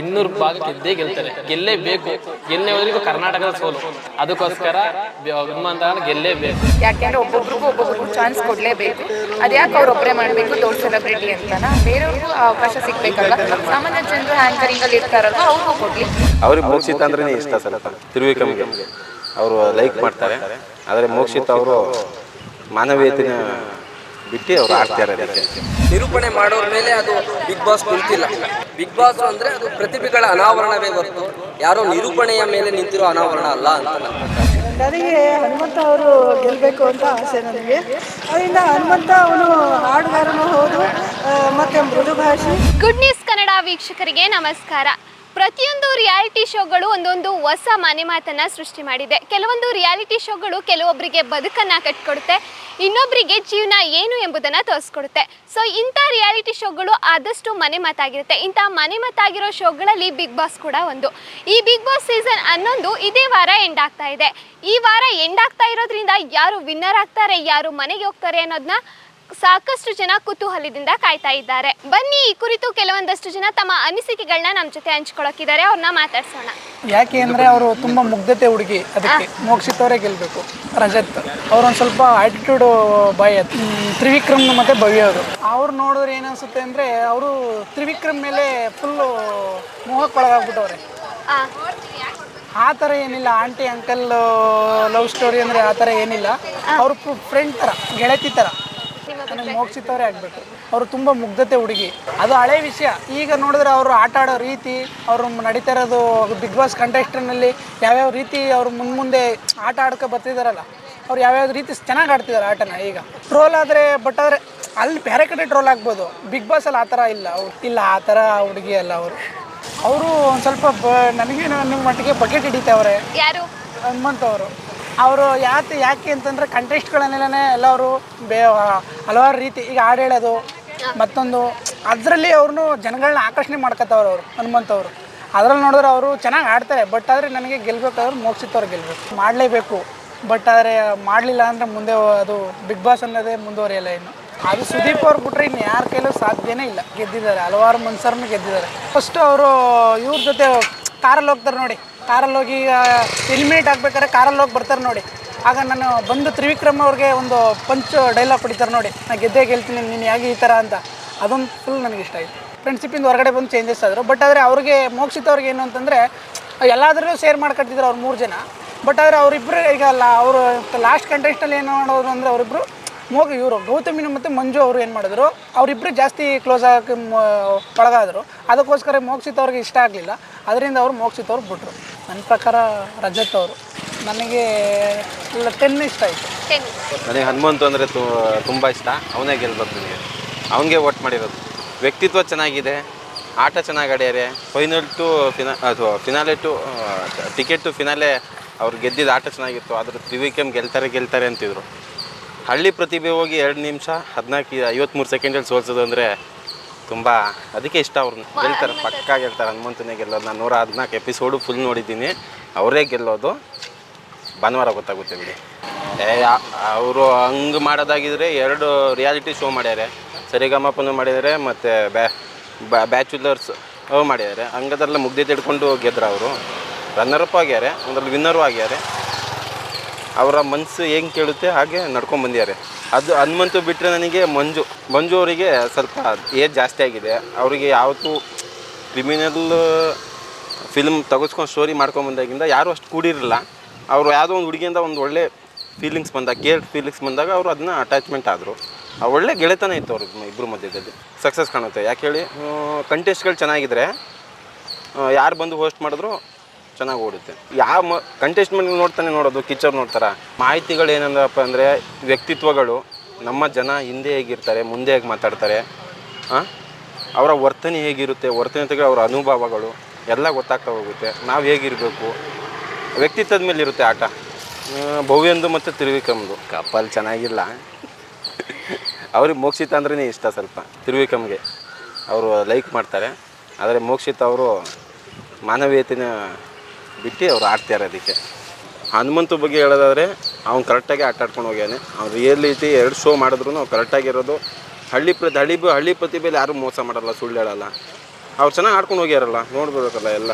ಇನ್ನೂರು ಭಾಗ ಗೆದ್ದೇ ಗೆಲ್ತಾರೆ. ಗೆಲ್ಲೇಬೇಕು. ಹೋದ್ರಿಗೂ ಕರ್ನಾಟಕದ ಸೋಲು. ಅದಕ್ಕೋಸ್ಕರ ಹನುಮಂತನ ಹನುಮಂತ ಗೆಲ್ಲೇಬೇಕು. ಯಾಕೆಂದ್ರೆ ಒಬ್ಬೊಬ್ರಿಗೂ ಒಬ್ಬೊಬ್ರಿಗೂ ಚಾನ್ಸ್ ಕೊಡ್ಲೇಬೇಕು. ಅದ್ಯಾಕೆ ಅವ್ರು ಒಬ್ಬರೇ ಮಾಡಬೇಕು? ದೊಡ್ಡ ಸೆಲೆಬ್ರಿಟಿ ಅಂತನಾ? ಬೇರೆಯವ್ರಿಗೂ ಅವಕಾಶ ಸಿಗ್ಬೇಕಲ್ಲ ಸಾಮಾನ್ಯ ಜನರು ಆಂಕರಿಂಗ್ ಅಲ್ಲಿ ಇರ್ತಾರಲ್ವ? ಅವ್ರಿಗೂ ಕೊಡ್ಲಿ. ಅವ್ರಿಗೆ ಮೋಕ್ಷಿತ ಅಂದ್ರೆ ಇಷ್ಟ ಸ್ವಲ್ಪ ತಿರುವಿಕಮ್ಗೆ ಅವರು ಲೈಕ್ ಮಾಡ್ತಾರೆ. ಆದರೆ ಮೋಕ್ಷಿತ್ ಅವರು ಮಾನವೀಯತೆಯ ಬಿಟ್ಟು ಅವರು ಆಡ್ತಾರೆ ನಿರೂಪಣೆ ಮಾಡೋರ ಮೇಲೆ ಅದು ಬಿಗ್ ಬಾಸ್ ನಿಂತಿಲ್ಲ ಬಿಗ್ ಬಾಸ್ ಅಂದ್ರೆ ಅದು ಪ್ರತಿಭೆಗಳ ಅನಾವರಣವೇ ಹೊರತು. ಯಾರೋ ನಿರೂಪಣೆಯ ಮೇಲೆ ನಿಂತಿರೋ ಅನಾವರಣ ಅಲ್ಲ ಅಂತ. ನನಗೆ ಹನುಮಂತ ಅವರು ಗೆಲ್ಲಬೇಕು ಅಂತ ಆಸೆ ನನಗೆ. ಅದರಿಂದ ಹನುಮಂತ ಅವನು ಹಾಡುಗಾರನೂ ಹೌದು ಮತ್ತೆ ಮೃದು ಭಾಷೆ. ಗುಡ್ ನ್ಯೂಸ್ ಕನ್ನಡ ವೀಕ್ಷಕರಿಗೆ ನಮಸ್ಕಾರ. ಪ್ರತಿಯೊಂದು ರಿಯಾಲಿಟಿ ಶೋಗಳು ಒಂದೊಂದು ಹೊಸ ಮನೆ ಮಾತನ್ನ ಸೃಷ್ಟಿ ಮಾಡಿದೆ. ಕೆಲವೊಂದು ರಿಯಾಲಿಟಿ ಶೋಗಳು ಕೆಲವೊಬ್ಬರಿಗೆ ಬದುಕನ್ನ ಕಟ್ಕೊಡುತ್ತೆ ಇನ್ನೊಬ್ಬರಿಗೆ ಜೀವನ ಏನು ಎಂಬುದನ್ನು ತೋರಿಸ್ಕೊಡುತ್ತೆ. ಸೊ ಇಂಥ ರಿಯಾಲಿಟಿ ಶೋಗಳು ಆದಷ್ಟು ಮನೆ ಮಾತಾಗಿರುತ್ತೆ. ಇಂಥ ಮನೆ ಮಾತಾಗಿರೋ ಶೋಗಳಲ್ಲಿ ಬಿಗ್ ಬಾಸ್ ಕೂಡ ಒಂದು. ಈ ಬಿಗ್ ಬಾಸ್ ಸೀಸನ್ ಹನ್ನೊಂದು ಇದೇ ವಾರ ಎಂಡ್ ಆಗ್ತಾ ಇದೆ. ಈ ವಾರ ಎಂಡ್ ಆಗ್ತಾ ಇರೋದ್ರಿಂದ ಯಾರು ವಿನ್ನರ್ ಆಗ್ತಾರೆ, ಯಾರು ಮನೆಗೆ ಹೋಗ್ತಾರೆ ಅನ್ನೋದನ್ನ ಸಾಕಷ್ಟು ಜನ ಕುತೂಹಲದಿಂದ ಕಾಯ್ತಾ ಇದ್ದಾರೆ. ಬನ್ನಿ ಈ ಕುರಿತು ಕೆಲವೊಂದಷ್ಟು ಜನ ತಮ್ಮ ಅನಿಸಿಕೆಗಳನ್ನ ನಮ್ಮ ಜೊತೆ ಹಂಚ್ಕೊಳಕಿದ್ದಾರೆ ಅವ್ರನ್ನ ಮಾತಾಡ್ಸೋಣ. ಯಾಕೆ ಅಂದರೆ ಅವರು ತುಂಬ ಮುಗ್ಧತೆ ಹುಡುಗಿ ಅದಕ್ಕೆ. ಮೋಕ್ಷಿತವರೇ ಗೆಲ್ಬೇಕು. ಗೆಲ್ಲಬೇಕು ರಜತ್ ಅವ್ರೊಂದು ಸ್ವಲ್ಪ ಆಟಿಟ್ಯೂಡ್ ಬಾಯ್ ತ್ರಿವಿಕ್ರಮ್ ಮತ್ತೆ ಭವ್ಯ ಅವರು. ಅವ್ರು ನೋಡಿದ್ರೆ ಏನನ್ಸುತ್ತೆ ಅಂದರೆ ಅವರು ತ್ರಿವಿಕ್ರಮ್ ಮೇಲೆ ಫುಲ್ಲು ಮೋಹಕ್ಕೊಳಗಾಗ್ಬಿಟ್ಟವ್ರೆ. ಆ, ಆ ಥರ ಏನಿಲ್ಲ. ಆಂಟಿ ಅಂಕಲ್ ಲವ್ ಸ್ಟೋರಿ ಅಂದರೆ ಆ ಥರ ಏನಿಲ್ಲ. ಅವ್ರ ಫ್ರೆಂಡ್ ಥರ ಗೆಳತಿ ಥರ. ನನಗೆ ಮೋಕ್ಷಿತವರೇ ಆಗಬೇಕು. ಅವರು ತುಂಬ ಮುಗ್ಧತೆ ಹುಡುಗಿ. ಅದು ಹಳೆ ವಿಷಯ. ಈಗ ನೋಡಿದ್ರೆ ಅವರು ಆಟ ಆಡೋ ರೀತಿ ಅವರು ನಡೀತಾ ಇರೋದು ಬಿಗ್ ಬಾಸ್ ಕಂಟೆಸ್ಟರ್ನಲ್ಲಿ ಯಾವ್ಯಾವ ರೀತಿ ಅವರು ಮುಂದೆ ಮುಂದೆ ಆಟ ಆಡ್ಕೊ ಬರ್ತಿದಾರಲ್ಲ ಅವ್ರು ಯಾವ್ಯಾವ ರೀತಿ ಚೆನ್ನಾಗಿ ಆಡ್ತಿದ್ದಾರೆ ಆಟನ ಈಗ. ಟ್ರೋಲ್ ಆದರೆ ಬಟ್ ಆದರೆ ಅಲ್ಲಿ ಬೇರೆ ಕಡೆ ಟ್ರೋಲ್ ಆಗ್ಬೋದು. ಬಿಗ್ ಬಾಸಲ್ಲಿ ಆ ಥರ ಇಲ್ಲ. ಅವ್ರು ಇಲ್ಲ ಆ ಥರ ಹುಡುಗಿ ಅಲ್ಲ ಅವರು. ಅವರು ಒಂದು ಸ್ವಲ್ಪ ಬ ನನಗೆ ನನ್ನ ಮಟ್ಟಿಗೆ ಬಕೆಟ್ ಹಿಡಿತಾವ್ರೆ. ಯಾರು? ಹನುಮಂತ್ ಅವರು ಅವರು ಯಾಕೆ ಯಾಕೆ ಅಂತಂದ್ರೆ ಕಂಟೆಸ್ಟ್ಗಳನ್ನೆಲ್ಲನೇ ಎಲ್ಲವರು ಬೇ ಹಲವಾರು ರೀತಿ ಈಗ ಹಾಡು ಮತ್ತೊಂದು, ಅದರಲ್ಲಿ ಅವ್ರನ್ನು ಜನಗಳನ್ನ ಆಕರ್ಷಣೆ ಮಾಡ್ಕೊತವ್ರು ಅವರು, ಹನುಮಂತವ್ರು. ಅದ್ರಲ್ಲಿ ನೋಡಿದ್ರೆ ಅವರು ಚೆನ್ನಾಗಿ ಆಡ್ತಾರೆ ಬಟ್ ಆದರೆ ನನಗೆ ಗೆಲ್ಲಬೇಕಾದ್ರೆ ಮೋಕ್ಷಿತವ್ರು ಗೆಲ್ಬೇಕು. ಮಾಡಲೇಬೇಕು ಬಟ್ ಆದರೆ ಮಾಡಲಿಲ್ಲ ಅಂದರೆ ಮುಂದೆ ಅದು ಬಿಗ್ ಬಾಸ್ ಅನ್ನೋದೇ ಮುಂದುವರಿಯಲ್ಲ ಇನ್ನು. ಅದು ಸುದೀಪ್ ಅವ್ರು ಬಿಟ್ರೆ ಇನ್ನು ಯಾರ ಕೈಲೂ ಸಾಧ್ಯನೇ ಇಲ್ಲ. ಗೆದ್ದಿದ್ದಾರೆ, ಹಲವಾರು ಮನ್ಸರನ್ನು ಗೆದ್ದಿದ್ದಾರೆ. ಫಸ್ಟು ಅವರು ಇವ್ರ ಜೊತೆ ಕಾರಲ್ಲಿ ಹೋಗ್ತಾರೆ ನೋಡಿ. ಕಾರಲ್ಲಿ ಹೋಗಿ ಎಲಿಮಿನೇಟ್ ಹಾಕ್ಬೇಕಾದ್ರೆ ಕಾರಲ್ಲಿ ಹೋಗಿ ಬರ್ತಾರೆ ನೋಡಿ. ಆಗ ನಾನು ಬಂದು ತ್ರಿವಿಕ್ರಮ್ ಅವ್ರಿಗೆ ಒಂದು ಪಂಚ್ ಡೈಲಾಗ್ ಹೊಡಿತಾರೆ ನೋಡಿ. ನಾನು ಗೆದ್ದೇ ಗೆಲ್ತೀನಿ ನೀನು ಯಾಕೆ ಈ ಥರ ಅಂತ. ಅದೊಂದು ಫುಲ್ ನನಗೆ ಇಷ್ಟ ಆಯಿತು. ಫ್ರೆಂಡ್ಶಿಪ್ಪಿಂದ ಹೊರಗಡೆ ಬಂದು ಚೇಂಜಸ್ ಆದರು. ಬಟ್ ಆದರೆ ಅವ್ರಿಗೆ, ಮೋಕ್ಷಿತ ಅವ್ರಿಗೆ ಏನು ಅಂತಂದರೆ, ಎಲ್ಲಾದ್ರೂ ಶೇರ್ ಮಾಡ್ಕೊಟ್ಟಿದ್ರು ಅವ್ರು ಮೂರು ಜನ. ಬಟ್ ಆದರೆ ಅವರಿಬ್ಬರು ಈಗ ಅಲ್ಲ ಅವರು ಲಾಸ್ಟ್ ಕಂಟೆಸ್ಟಲ್ಲಿ ಏನು ಮಾಡೋದು ಅಂದರೆ ಅವರಿಬ್ಬರು ಮೋಗ ಇವರು ಗೌತಮಿನ ಮತ್ತು ಮಂಜು ಅವರು ಏನು ಮಾಡಿದ್ರು ಅವರಿಬ್ಬರು ಜಾಸ್ತಿ ಕ್ಲೋಸ್ ಆಗಿ ಒಳಗಾದರು. ಅದಕ್ಕೋಸ್ಕರ ಮೋಕ್ಷಿತ್ ಅವ್ರಿಗೆ ಇಷ್ಟ ಆಗಲಿಲ್ಲ. ಅದರಿಂದ ಅವರು ಮೋಕ್ಷಿತ್ ಅವ್ರು ಬಿಟ್ರು. ನನ್ನ ಪ್ರಕಾರ ರಜತ್ ಅವರು. ನನಗೆ ಟೆನ್ ಇಷ್ಟ ಆಯಿತು. ನನಗೆ ಹನುಮಂತು ಅಂದರೆ ತುಂಬ ಇಷ್ಟ. ಅವನೇ ಗೆಲ್ಬೇಕು ನನಗೆ. ಅವನಿಗೆ ವೋಟ್ ಮಾಡಿರೋದು. ವ್ಯಕ್ತಿತ್ವ ಚೆನ್ನಾಗಿದೆ ಆಟ ಚೆನ್ನಾಗಿ ಆಡ್ಯಾರೆ. ಫೈನಲ್ ಟು ಫಿನಾ ಅದು finale to ticket to finale ಅವ್ರು ಗೆದ್ದಿದ್ದು ಆಟ ಚೆನ್ನಾಗಿತ್ತು. ಆದರೂ ತ್ರಿವಿಕ್ರಮ್ ಗೆಲ್ತಾರೆ ಗೆಲ್ತಾರೆ ಅಂತಿದ್ರು. ಹಳ್ಳಿ ಪ್ರತಿಭೆ ಹೋಗಿ ಎರಡು ನಿಮಿಷ ಹದಿನಾಲ್ಕು ಐವತ್ತ್ಮೂರು ಸೆಕೆಂಡಲ್ಲಿ ಸೋಲ್ಸೋದು ಅಂದರೆ ತುಂಬ ಅದಕ್ಕೆ ಇಷ್ಟ ಅವ್ರನ್ನ ಗೆಲ್ತಾರೆ ಪಕ್ಕಾ ಗೆಲ್ತಾರೆ ಹನುಮಂತನೇ ಗೆಲ್ಲೋದು. ನಾನು ನೂರ ಹದಿನಾಲ್ಕು ಎಪಿಸೋಡು ಫುಲ್ ನೋಡಿದ್ದೀನಿ. ಅವರೇ ಗೆಲ್ಲೋದು. ಭಾನುವಾರ ಗೊತ್ತಾಗುತ್ತೆ ಬಿಡಿ. ಏ ಅವರು ಹಂಗೆ ಮಾಡೋದಾಗಿದ್ರೆ ಎರಡು ರಿಯಾಲಿಟಿ ಶೋ ಮಾಡ್ಯಾರೆ. ಸರಿಗಮಪನು ಮಾಡಿದ್ದಾರೆ ಮತ್ತು ಬ್ಯಾ ಬ್ಯಾಚುಲರ್ಸ್ ಅವು ಮಾಡಿದ್ದಾರೆ ಹಂಗದೆಲ್ಲ ಮುಗ್ದೆ ತಿಡ್ಕೊಂಡು ಗೆದ್ರು ಅವರು. ರನ್ನರಪ್ ಆಗ್ಯಾರೆ ಅದರಲ್ಲಿ ವಿನ್ನರು ಆಗ್ಯಾರೆ. ಅವರ ಮನಸ್ಸು ಹೆಂಗೆ ಕೇಳುತ್ತೆ ಹಾಗೆ ನಡ್ಕೊಂಡು ಬಂದಿದ್ದಾರೆ. ಅದು ಹನುಮಂತು ಬಿಟ್ಟರೆ ನನಗೆ ಮಂಜು. ಮಂಜು ಅವರಿಗೆ ಸ್ವಲ್ಪ ಏಜ್ ಜಾಸ್ತಿ ಆಗಿದೆ. ಅವರಿಗೆ ಯಾವತ್ತೂ ಕ್ರಿಮಿನಲ್ ಫಿಲ್ಮ್ ತೆಗೆಸ್ಕೊಂಡು ಸ್ಟೋರಿ ಮಾಡ್ಕೊಂಬಂದಾಗಿಂದ ಯಾರೂ ಅಷ್ಟು ಕೂಡಿರಲಿಲ್ಲ ಅವರು ಯಾವುದೋ ಒಂದು ಹುಡುಗಿಯಿಂದ ಒಂದು ಒಳ್ಳೆ ಫೀಲಿಂಗ್ಸ್ ಬಂದಾಗ ಕೇರ್ ಫೀಲಿಂಗ್ಸ್ ಬಂದಾಗ ಅವರು ಅದನ್ನ ಅಟ್ಯಾಚ್ಮೆಂಟ್ ಆದರು. ಒಳ್ಳೆ ಗೆಳೆತನ ಇತ್ತು ಅವ್ರ ಇಬ್ಬರು ಮಧ್ಯದಲ್ಲಿ. ಸಕ್ಸಸ್ ಕಾಣುತ್ತೆ. ಯಾಕೆ ಹೇಳಿ ಕಂಟೆಸ್ಟ್ಗಳು ಚೆನ್ನಾಗಿದ್ದರೆ ಯಾರು ಬಂದು ಹೋಸ್ಟ್ ಮಾಡಿದ್ರು ಚೆನ್ನಾಗಿ ಓಡುತ್ತೆ. ಯಾವ ಮ ಕಂಟೆಸ್ಟ್ಮೆಂಟ್ ನೋಡ್ತಾನೆ ನೋಡೋದು ಕಿಚ್ಚರ್ ನೋಡ್ತಾರ? ಮಾಹಿತಿಗಳು ಏನಂದ್ರಪ್ಪ ಅಂದರೆ ವ್ಯಕ್ತಿತ್ವಗಳು ನಮ್ಮ ಜನ ಹಿಂದೆ ಹೇಗಿರ್ತಾರೆ ಮುಂದೆ ಹೇಗೆ ಮಾತಾಡ್ತಾರೆ? ಅವರ ವರ್ತನೆ ಹೇಗಿರುತ್ತೆ ವರ್ತನೆ ತೆಗೆ ಅವರ ಅನುಭವಗಳು ಎಲ್ಲ ಗೊತ್ತಾಗ್ತಾ ಹೋಗುತ್ತೆ. ನಾವು ಹೇಗಿರಬೇಕು? ವ್ಯಕ್ತಿತ್ವದ ಮೇಲೆ ಇರುತ್ತೆ ಆಟ. ಭವ್ಯಂದು ಮತ್ತು ತಿರುವಿಕಮ್ದು. ಕಪಲ್ ಚೆನ್ನಾಗಿಲ್ಲ. ಅವ್ರಿಗೆ ಮೋಕ್ಷಿತ ಅಂದ್ರೇ ಇಷ್ಟ ಸ್ವಲ್ಪ. ತಿರುವಿಕಮ್ಗೆ. ಅವರು ಲೈಕ್ ಮಾಡ್ತಾರೆ. ಆದರೆ ಮೋಕ್ಷಿತ ಅವರು ಮಾನವೀಯತೆನ ಬಿಟ್ಟು ಅವ್ರು ಆಡ್ತಾರೆ ಅದಕ್ಕೆ ಹನುಮಂತು ಬಗ್ಗೆ ಹೇಳೋದಾದರೆ ಅವ್ನು ಕರೆಕ್ಟಾಗಿ ಆಟ ಆಡ್ಕೊಂಡು ಹೋಗ್ಯಾನೆ. ಅವ್ನು ರಿಯಲಿಟಿ ಎರಡು ಶೋ ಮಾಡಿದ್ರು ಅವ್ನು ಕರೆಕ್ಟಾಗಿರೋದು ಹಳ್ಳಿ ಪ್ರತಿ ಹಳ್ಳಿ ಹಳ್ಳಿ ಪ್ರತಿಭೆಯಲ್ಲಿ ಯಾರೂ ಮೋಸ ಮಾಡಲ್ಲ ಸುಳ್ಳು ಹೇಳಲ್ಲ. ಅವ್ರು ಚೆನ್ನಾಗಿ ಆಡ್ಕೊಂಡು ಹೋಗ್ಯಾರಲ್ಲ ನೋಡ್ಬೋದಲ್ಲ ಎಲ್ಲ.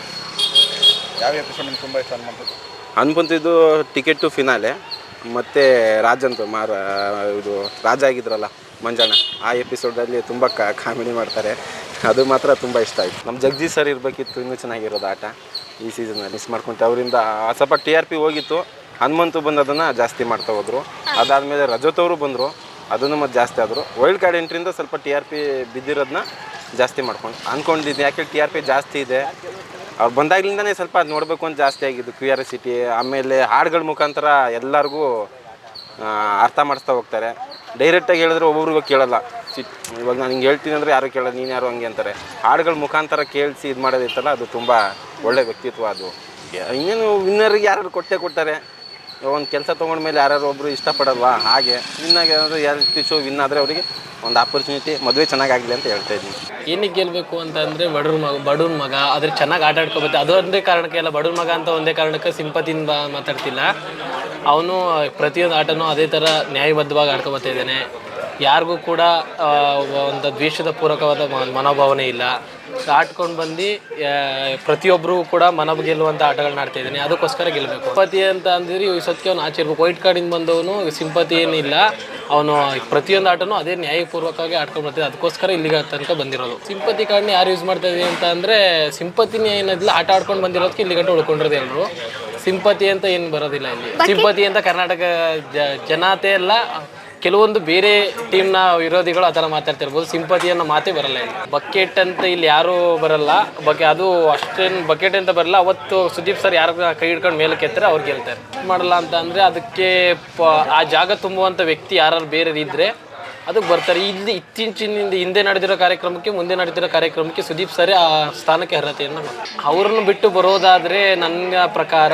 ಯಾವ ಎಪಿಸೋಡ್ ನಿಮ್ಗೆ ತುಂಬ ಇಷ್ಟ ಹನುಮಂತದ್ದು ಹನುಮಂತಿದ್ದು ಟಿಕೆಟ್ ಟು ಫಿನಾಲೆ ಮತ್ತು ರಾಜಂತ ಮಾರ ಇದು ರಾಜ ಆಗಿದ್ರಲ್ಲ ಮಂಜಣ್ಣ ಆ ಎಪಿಸೋಡಲ್ಲಿ ತುಂಬ ಕಾಮಿಡಿ ಮಾಡ್ತಾರೆ. ಅದು ಮಾತ್ರ ತುಂಬ ಇಷ್ಟ ಆಯಿತು. ನಮ್ಮ ಜಗದೀಶ್ ಸರ್ ಇರಬೇಕಿತ್ತು ಇನ್ನೂ ಚೆನ್ನಾಗಿರೋದು ಆಟ. ಈ ಸೀಸನಲ್ಲಿ ಮಿಸ್ ಮಾಡ್ಕೊಂತ ಅವರಿಂದ ಸ್ವಲ್ಪ ಟಿ ಆರ್ ಪಿ ಹೋಗಿತ್ತು. ಹನುಮಂತು ಬಂದು ಅದನ್ನು ಜಾಸ್ತಿ ಮಾಡ್ತಾ ಹೋದರು. ಅದಾದಮೇಲೆ ರಜತ್ ಅವರು ಬಂದರು. ಅದನ್ನು ಮತ್ತೆ ಜಾಸ್ತಿ ಆದರು. ವೈಲ್ಡ್ ಕಾರ್ಡ್ ಎಂಟ್ರಿಂದ ಸ್ವಲ್ಪ ಟಿ ಆರ್ ಪಿ ಬಿದ್ದಿರೋದನ್ನ ಜಾಸ್ತಿ ಮಾಡ್ಕೊಂಡು ಅಂದ್ಕೊಂಡಿದ್ದೆ ಯಾಕೆ ಟಿ ಆರ್ ಪಿ ಜಾಸ್ತಿ ಇದೆ. ಅವ್ರು ಬಂದಾಗ್ಲಿಂದನೇ ಸ್ವಲ್ಪ ಅದು ನೋಡಬೇಕು ಅಂತ ಜಾಸ್ತಿ ಆಗಿದ್ದು ಕ್ಯೂರಿಯಾಸಿಟಿ ಆಮೇಲೆ ಹಾಡುಗಳ ಮುಖಾಂತರ ಎಲ್ಲರಿಗೂ ಅರ್ಥ ಮಾಡಿಸ್ತಾ ಹೋಗ್ತಾರೆ. ಡೈರೆಕ್ಟಾಗಿ ಹೇಳಿದ್ರೆ ಒಬ್ಬೊಬ್ರಿಗೂ ಕೇಳಲ್ಲ. ಸಿ- ಇವಾಗ ನಾನು ಹಿಂಗೆ ಹೇಳ್ತೀನಿ ಅಂದರೆ ಯಾರು ಕೇಳೋದು ನೀನು ಯಾರು ಹಂಗೆ ಅಂತಾರೆ. ಹಾಡುಗಳ ಮುಖಾಂತರ ಕೇಳಿಸಿ ಇದು ಮಾಡೋದಿತ್ತಲ್ಲ, ಅದು ತುಂಬ ಒಳ್ಳೆಯ ವ್ಯಕ್ತಿತ್ವ ಅದು. ಇನ್ನೇನು ವಿನ್ನರ್ಗೆ ಯಾರು ಕೊಟ್ಟೇ ಕೊಡ್ತಾರೆ? ಒಂದು ಕೆಲಸ ತೊಗೊಂಡ್ಮೇಲೆ ಯಾರು ಒಬ್ಬರು ಇಷ್ಟಪಡಲ್ವಾ, ಹಾಗೆ. ವಿನ್ನಾಗಿ ಏನಾದರೂ ರಿಯಾಲಿಟಿ ಶೋ ವಿನ್ ಆದರೆ ಅವರಿಗೆ ಒಂದು ಆಪರ್ಚುನಿಟಿ ಮದುವೆ ಚೆನ್ನಾಗಾಗಲಿ ಅಂತ ಹೇಳ್ತಾ ಇದ್ದೀನಿ. ಏನಕ್ಕೆ ಗೆಲ್ಲಬೇಕು ಅಂತ ಅಂದರೆ ಬಡವ್ರ ಮಗ ಬಡವ್ರ ಮಗ, ಆದರೆ ಚೆನ್ನಾಗಿ ಆಟ ಆಡ್ಕೋಬೇಕು ಅದು ಒಂದೇ ಕಾರಣಕ್ಕೆ ಎಲ್ಲ ಬಡವ್ರ ಮಗ ಅಂತ ಒಂದೇ ಕಾರಣಕ್ಕೆ ಸಿಂಪತಿಯಿಂದ ಮಾತಾಡ್ತಿಲ್ಲ. ಅವನು ಪ್ರತಿಯೊಂದು ಆಟನೂ ಅದೇ ಥರ ನ್ಯಾಯಬದ್ಧವಾಗಿ ಆಡ್ಕೊಬತ್ತಾ ಇದ್ದಾನೆ. ಯಾರಿಗೂ ಕೂಡ ಒಂದು ದ್ವೇಷದ ಪೂರಕವಾದ ಮನೋಭಾವನೆ ಇಲ್ಲ. ಆಡ್ಕೊಂಡು ಬಂದು ಪ್ರತಿಯೊಬ್ಬರೂ ಕೂಡ ಮನ ಗೆಲ್ಲುವಂಥ ಆಟಗಳನ್ನ ಆಡ್ತಾ ಇದ್ದೀನಿ. ಅದಕ್ಕೋಸ್ಕರ ಗೆಲ್ಲಬೇಕು ಸಿಂಪತಿ ಅಂತ ಅಂದಿದ್ರೆ ಇವ್ ಸತ್ಯ ಅವ್ನು ಆಚೆ ಇರ್ಬೇಕು ವೈಟ್ ಕಾರ್ಡಿಂದ ಬಂದವನು ಸಿಂಪತಿ ಏನಿಲ್ಲ. ಅವನು ಪ್ರತಿಯೊಂದು ಆಟನೂ ಅದೇ ನ್ಯಾಯಪೂರ್ವಕವಾಗಿ ಆಡ್ಕೊಂಡು ಬರ್ತಿದ್ದೆ ಅದಕ್ಕೋಸ್ಕರ ಇಲ್ಲಿಗೆ ತನಕ ಬಂದಿರೋದು. ಸಿಂಪತಿ ಕಾರ್ಡ್ನ ಯಾರು ಯೂಸ್ ಮಾಡ್ತಾ ಇದೀವಿ ಅಂತ ಅಂದರೆ ಸಿಂಪತಿನ ಏನಿಲ್ಲ ಆಟ ಆಡ್ಕೊಂಡು ಬಂದಿರೋದಕ್ಕೆ ಇಲ್ಲಿ ಗಂಟೆ ಉಳ್ಕೊಂಡಿರೋದು ಎಲ್ಲರೂ ಸಿಂಪತಿ ಅಂತ ಏನು ಬರೋದಿಲ್ಲ ಇಲ್ಲಿ. ಸಿಂಪತಿ ಅಂತ ಕರ್ನಾಟಕ ಜ- ಜನತೆ ಎಲ್ಲ ಕೆಲವೊಂದು ಬೇರೆ ಟೀಮ್ನ ವಿರೋಧಿಗಳು ಆ ಥರ ಮಾತಾಡ್ತಿರ್ಬೋದು. ಸಿಂಪತಿ ಅನ್ನೋ ಮಾತೇ ಬರಲ್ಲ ಇಲ್ಲಿ. ಬಕೆಟ್ ಅಂತ ಇಲ್ಲಿ ಯಾರೂ ಬರಲ್ಲ. ಬಕೆ ಅದು ಅಷ್ಟೇನು ಬಕೆಟ್ ಅಂತ ಬರಲ್ಲ. ಅವತ್ತು ಸುದೀಪ್ ಸರ್ ಯಾರು ಕೈ ಹಿಡ್ಕೊಂಡು ಮೇಲೆ ಕೆತ್ತರೆ ಅವ್ರು ಗೆಲ್ತಾರೆ. ಮಾಡಲ್ಲ ಅಂತ ಅಂದರೆ ಅದಕ್ಕೆ ಆ ಜಾಗ ತುಂಬುವಂಥ ವ್ಯಕ್ತಿ ಯಾರು ಬೇರೆ ಇದ್ದರೆ ಅದಕ್ಕೆ ಬರ್ತಾರೆ. ಇಲ್ಲಿ ಇತ್ತೀಚಿನಿಂದ ಹಿಂದೆ ನಡೆದಿರೋ ಕಾರ್ಯಕ್ರಮಕ್ಕೆ ಮುಂದೆ ನಡೆದಿರೋ ಕಾರ್ಯಕ್ರಮಕ್ಕೆ ಸುದೀಪ್ ಸರ್ ಆ ಸ್ಥಾನಕ್ಕೆ ಅರ್ಹತೆಯನ್ನು ಅವ್ರನ್ನ ಬಿಟ್ಟು ಬರೋದಾದರೆ ನನ್ನ ಪ್ರಕಾರ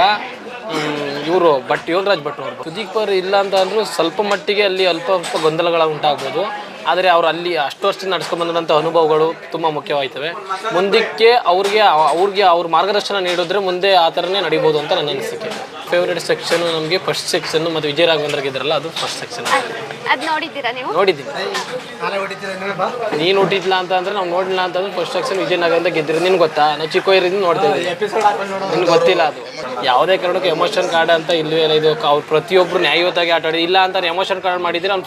ಇವರು ಭಟ್ ಯೋಗರಾಜ್ ಭಟ್ ಅವರು ಸುದೀಪ್ ಅವರು ಇಲ್ಲ ಅಂತ ಅಂದ್ರೂ ಸ್ವಲ್ಪ ಮಟ್ಟಿಗೆ ಅಲ್ಲಿ ಅಲ್ಪ ಅಲ್ಪ ಗೊಂದಲಗಳ ಉಂಟಾಗ್ಬೋದು. ಆದರೆ ಅವರು ಅಲ್ಲಿ ಅಷ್ಟು ವರ್ಷ ನಡೆಸ್ಕೊಂಡ್ಬಂದಂಥ ಅನುಭವಗಳು ತುಂಬ ಮುಖ್ಯವಾಯ್ತವೆ. ಮುಂದಕ್ಕೆ ಅವ್ರಿಗೆ ಅವ್ರಿಗೆ ಅವ್ರ ಮಾರ್ಗದರ್ಶನ ನೀಡಿದ್ರೆ ಮುಂದೆ ಆ ಥರನೇ ನಡಿಬೋದು ಅಂತ ನನ್ನ ಅನಿಸಿಕೆ. ಫೇವ್ರೆಟ್ ಸೆಕ್ಷನ್ ನಮಗೆ ಫಸ್ಟ್ ಸೆಕ್ಷನ್ ಮತ್ತು ವಿಜಯ ರಾಘವೇಂದ್ರ ಇದ್ರಲ್ಲ ಅದು ಫಸ್ಟ್ ಸೆಕ್ಷನ್ ಅದು ನೋಡಿದ್ದೀರಾ ನೀವು? ನೋಡಿದ್ದೀನಿ. ನೀನು ಹುಟ್ಟಿದ್ಲ ಅಂತ ಅಂದ್ರೆ ನಾವು ನೋಡಿಲ್ಲ ಅಂತಂದ್ರೆ ಫಸ್ಟ್ ಸೆಕ್ಷನ್ ವಿಜಯನಗರದಿಂದ ಗೆದ್ದಿರಿ ನಿನ್ ಗೊತ್ತಾ? ನಾವು ಚಿಕ್ಕ ಇರೋದ್ರಿಂದ ನೋಡ್ತಾ ನಿನ್ಗೆ ಗೊತ್ತಿಲ್ಲ ಅದು. ಯಾವುದೇ ಕಾರಣಕ್ಕೂ ಎಮೋಷನ್ ಕಾರ್ಡ್ ಅಂತ ಇಲ್ಲವೇ ಇಲ್ಲ ಇದು ಅವ್ರು ಪ್ರತಿಯೊಬ್ಬರು ನ್ಯಾಯಯುತವಾಗಿ ಆಟ ಆಡಿ ಇಲ್ಲ ಅಂತ ಎಮೋಷನ್ ಕಾರ್ಡ್ ಮಾಡಿದ್ರೆ ಅವ್ನ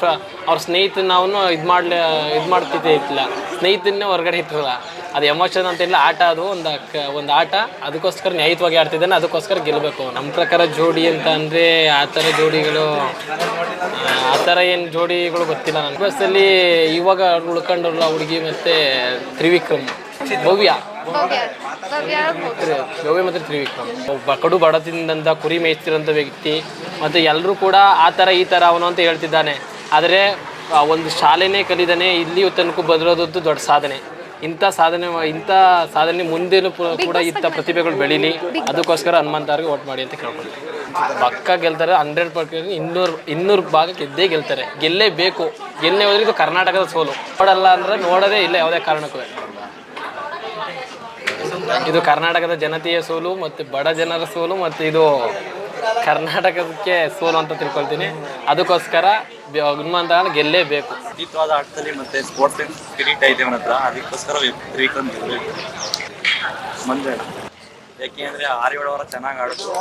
ಅವ್ರ ಸ್ನೇಹಿತನ ಅವನು ಇದು ಮಾಡ್ಲಿ ಇದು ಮಾಡ್ತಿದ್ದೇ ಇತ್ತಿಲ್ಲ ಸ್ನೇಹಿತನ್ನೇ ಹೊರಗಡೆ ಇಟ್ಟಿರಲ್ಲ ಅದು ಎಮೋಷನ್ ಅಂತ ಇಲ್ಲ ಆಟ ಅದು ಒಂದು ಒಂದು ಆಟ. ಅದಕ್ಕೋಸ್ಕರ ನ್ಯಾಯಿತವಾಗಿ ಆಡ್ತಿದ್ದಾನೆ ಅದಕ್ಕೋಸ್ಕರ ಗೆಲ್ಲಬೇಕು ನಮ್ಮ ಪ್ರಕಾರ ಜೋಡಿ ಅಂತ ಅಂದರೆ ಆ ಥರ ಜೋಡಿಗಳು ಆ, ಥರ ಏನು ಜೋಡಿಗಳು ಗೊತ್ತಿಲ್ಲ ನನ್ನ ಬಸ್ಸಲ್ಲಿ ಇವಾಗ ಉಳ್ಕೊಂಡಲ್ಲ ಹುಡುಗಿ ಮತ್ತು ತ್ರಿವಿಕ್ರಮ್. ಭವ್ಯ. ಭವ್ಯ. ಮತ್ತು ತ್ರಿವಿಕ್ರಮ್. ಒಬ್ಬ ಕಡು ಬಡತಿಂದಂಥ ಕುರಿ ಮೇಯ್ತಿರೋಂಥ ವ್ಯಕ್ತಿ. ಮತ್ತು ಎಲ್ಲರೂ ಕೂಡ ಆ ಥರ ಈ ಥರ ಅವನು ಅಂತ ಹೇಳ್ತಿದ್ದಾನೆ. ಆದರೆ ಒಂದು ಶಾಲೆನೇ ಕಲಿದಾನೆ ಇಲ್ಲಿ ತನಕ ಬದಲೋದದ್ದು ದೊಡ್ಡ ಸಾಧನೆ. ಇಂಥ ಸಾಧನೆ ಇಂಥ ಸಾಧನೆ ಮುಂದೇನು ಪು- ಕೂಡ ಇಂಥ ಪ್ರತಿಭೆಗಳು ಬೆಳೀಲಿ. ಅದಕ್ಕೋಸ್ಕರ ಹನುಮಂತ ಅವ್ರಿಗೆ ಓಟ್ ಮಾಡಿ ಅಂತ ಕೇಳ್ಕೊಳ್ತೀನಿ ಪಕ್ಕ ಗೆಲ್ತಾರೆ ಹಂಡ್ರೆಡ್ ಪರ್ಸೆಂಟ್ ಇನ್ನೂರು ಇನ್ನೂರು ಭಾಗ ಗೆದ್ದೇ ಗೆಲ್ತಾರೆ. ಗೆಲ್ಲೇಬೇಕು. ಗೆಲ್ಲೇ ಹೋದ್ರೆ ಇದು ಕರ್ನಾಟಕದ ಸೋಲು. ನೋಡಲ್ಲ ಅಂದ್ರೆ ನೋಡೋದೇ ಇಲ್ಲ ಯಾವುದೇ ಕಾರಣಕ್ಕೂ. ಇದು ಕರ್ನಾಟಕದ ಜನತೆಯ ಸೋಲು ಮತ್ತು ಬಡ ಜನರ ಸೋಲು ಮತ್ತು ಇದು ಕರ್ನಾಟಕಕ್ಕೆ ಸೋಲು ಅಂತ ತಿಳ್ಕೊಳ್ತೀನಿ. ಅದಕ್ಕೋಸ್ಕರ ಹನುಮಂತ ಗೆಲ್ಲೇಬೇಕು. ಖಂಡಿತವಾದ ಆಟದಲ್ಲಿ ಮತ್ತೆ ಸ್ಪೋರ್ಟ್ಸ್ ಸ್ಪಿರಿಟ್ ಐತೆ ಅವನ ಹತ್ರ. ಅದಕ್ಕೋಸ್ಕರ ತ್ರಿವಿಕ್ರಮ್ ಗೆಲ್ಲಬೇಕು ಮಂಜ ಯಾಕೆ ಅಂದ್ರೆ ಆರು ಏಳು ವಾರ ಚೆನ್ನಾಗಿ ಆಡಿದ್ರು